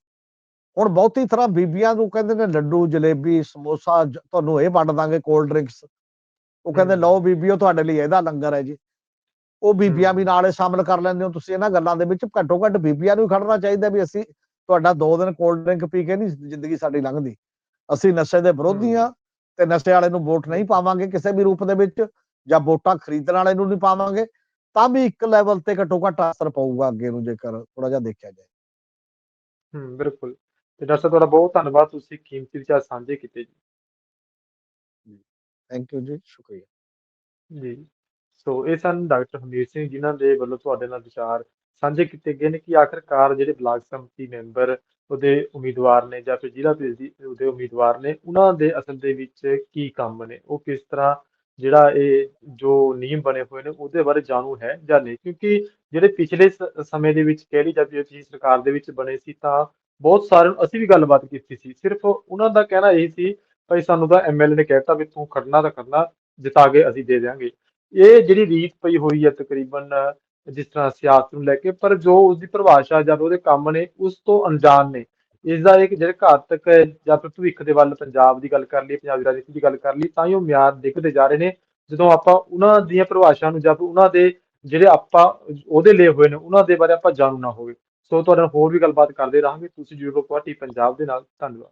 ਹੁਣ ਬਹੁਤੀ ਤਰ੍ਹਾਂ ਬੀਬੀਆਂ ਨੂੰ ਕਹਿੰਦੇ ਨੇ ਲੱਡੂ ਜਲੇਬੀ ਸਮੋਸਾ ਤੁਹਾਨੂੰ ਇਹ ਵੰਡ ਦਾਂਗੇ ਕੋਲਡ ਡਰਿੰਕਸ ਉਹ ਕਹਿੰਦੇ। ਲਓ ਬੀਬੀਓ ਤੁਹਾਡੇ ਲਈ ਇਹਦਾ ਲੰਗਰ ਹੈ ਜੀ ਉਹ ਬੀਬੀਆਂ। ਵੀ ਨਾਲੇ ਸ਼ਾਮਲ ਕਰ ਲੈਂਦੇ ਹੋ। ਤੁਸੀਂ ਇਹਨਾਂ ਗੱਲਾਂ ਦੇ ਵਿੱਚ ਘੱਟੋ ਘੱਟ ਬੀਬੀਆਂ ਨੂੰ ਖੜਨਾ ਚਾਹੀਦਾ ਵੀ ਅਸੀਂ ਤੁਹਾਡਾ ਦੋ ਦਿਨ ਕੋਲਡ ਡਰਿੰਕ ਪੀ ਕੇ ਨਹੀਂ ਜ਼ਿੰਦਗੀ ਸਾਡੀ ਲੰਘਦੀ। ਅਸੀਂ ਨਸ਼ੇ ਦੇ ਵਿਰੋਧੀ। ਹਾਂ। ਤੇ ਨਸ਼ੇ ਵਾਲੇ ਨੂੰ ਵੋਟ ਨਹੀਂ ਪਾਵਾਂਗੇ ਕਿਸੇ ਵੀ ਰੂਪ ਦੇ ਵਿੱਚ ਜਾਂ ਵੋਟਾਂ ਖਰੀਦਣ ਵਾਲੇ ਨੂੰ ਨਹੀਂ ਪਾਵਾਂਗੇ। ਤਾਂ ਵੀ ਇੱਕ ਲੈਵਲ ਤੇ ਘੱਟੋ ਘੱਟ ਅਸਰ ਪਊਗਾ ਅੱਗੇ ਨੂੰ ਜੇਕਰ ਥੋੜਾ ਜਿਹਾ ਦੇਖਿਆ ਜਾਏ। ਹਮ ਬਿਲਕੁਲ। ਤੇ ਡਾਕਟਰ ਤੁਹਾਡਾ ਬਹੁਤ ਧੰਨਵਾਦ। ਤੁਸੀਂ ਕੀਮਤੀ ਵਿਚਾਰ ਸਾਂਝੇ ਕੀਤੇ ਜੀ। ਥੈਂਕ ਯੂ ਜੀ। ਸ਼ੁਕਰੀਆ। ਜੀ। ਸੋ ਇਹ ਸਨ ਡਾਕਟਰ ਹਮੀਰ ਸਿੰਘ ਜਿਨ੍ਹਾਂ ਦੇ ਵੱਲੋਂ ਤੁਹਾਡੇ ਨਾਲ ਵਿਚਾਰ ਸਾਂਝੇ ਕੀਤੇ ਗਏ ਨੇ ਕਿ ਆਖਰਕਾਰ ਜਿਹੜੇ ਬਲਾਕ ਸੰਮਤੀ ਮੈਂਬਰ ਉਹਦੇ ਉਮੀਦਵਾਰ ਨੇ ਜਾਂ ਫਿਰ ਜ਼ਿਲ੍ਹਾ ਪ੍ਰੀਸ਼ਦ ਉਹਦੇ ਉਮੀਦਵਾਰ ਨੇ, ਉਹਨਾਂ ਦੇ ਅਸਲ ਦੇ ਵਿੱਚ ਕੀ ਕੰਮ ਨੇ? ਉਹ ਕਿਸ ਤਰ੍ਹਾਂ ਜਿਹੜਾ ਇਹ ਜੋ ਨਿਯਮ ਬਣੇ ਹੋਏ ਨੇ ਉਹਦੇ ਬਾਰੇ ਜਾਣੂ ਹੈ ਜਾਂ ਨਹੀਂ? ਕਿਉਂਕਿ ਜਿਹੜੇ ਪਿਛਲੇ ਸਮੇਂ ਦੇ ਵਿੱਚ ਕਹਿ ਲਈ ਜਾਂਦੀ ਪਿਛਲੀ ਸਰਕਾਰ ਦੇ ਵਿੱਚ ਬਣੇ ਸੀ ਤਾਂ ਬਹੁਤ ਸਾਰੇ ਅਸੀਂ ਵੀ ਗੱਲਬਾਤ ਕੀਤੀ ਸੀ। ਸਿਰਫ ਉਹਨਾਂ ਦਾ ਕਹਿਣਾ ਇਹ ਸੀ, ਭਾਈ ਸਾਨੂੰ ਤਾਂ ਐਮਐਲਏ ਨੇ ਕਹਿਤਾ ਵੀ ਤੂੰ ਖੜਨਾ ਤਾਂ ਕਰਨਾ ਜਿਤਾ ਕੇ ਅਸੀਂ ਦੇ ਦਿਆਂਗੇ। ਇਹ ਜਿਹੜੀ ਰੀਤ ਪਈ ਹੋਈ ਹੈ ਤਕਰੀਬਨ, ਜਿਸ ਤਰ੍ਹਾਂ ਸਿਆਸਤ ਨੂੰ ਲੈ ਕੇ, ਪਰ ਜੋ ਉਸਦੀ ਪਰਿਭਾਸ਼ਾ ਜਾਂ ਉਹਦੇ ਕੰਮ ਨੇ, ਉਸ ਤੋਂ ਅਣਜਾਣ ਨੇ। ਇਸ ਦਾ ਇੱਕ ਜਿਹੜੇ ਘਾਤਕ ਜਾਂ ਫਿਰ ਭਵਿੱਖ ਦੇ ਵੱਲ ਪੰਜਾਬ ਦੀ ਗੱਲ ਕਰ ਲਈ ਪੰਜਾਬੀ ਦੀ ਰਾਜਨੀਤੀ ਦੀ ਗੱਲ ਕਰ ਲਈ ਤਾਂ ਹੀ ਉਹ ਮਿਆਦ ਦੇਖਦੇ ਜਾ ਰਹੇ ਨੇ। ਜਦੋਂ ਆਪਾਂ ਉਹਨਾਂ ਦੀਆਂ ਪਰਿਭਾਸ਼ਾ ਨੂੰ ਜਾਂ ਫਿਰ ਉਹਨਾਂ ਦੇ ਜਿਹੜੇ ਆਪਾਂ ਉਹਦੇ ਲਏ ਹੋਏ ਨੇ, ਉਹਨਾਂ ਦੇ ਬਾਰੇ ਆਪਾਂ ਜਾਣੂ ਨਾ ਹੋਵੇ। ਸੋ ਤੁਹਾਡੇ ਨਾਲ ਹੋਰ ਵੀ ਗੱਲਬਾਤ ਕਰਦੇ ਰਹਾਂਗੇ। ਤੁਸੀਂ ਜੁੜੇ ਰਹੋ ਕੁਆਟੀ ਪੰਜਾਬ ਦੇ ਨਾਲ। ਧੰਨਵਾਦ।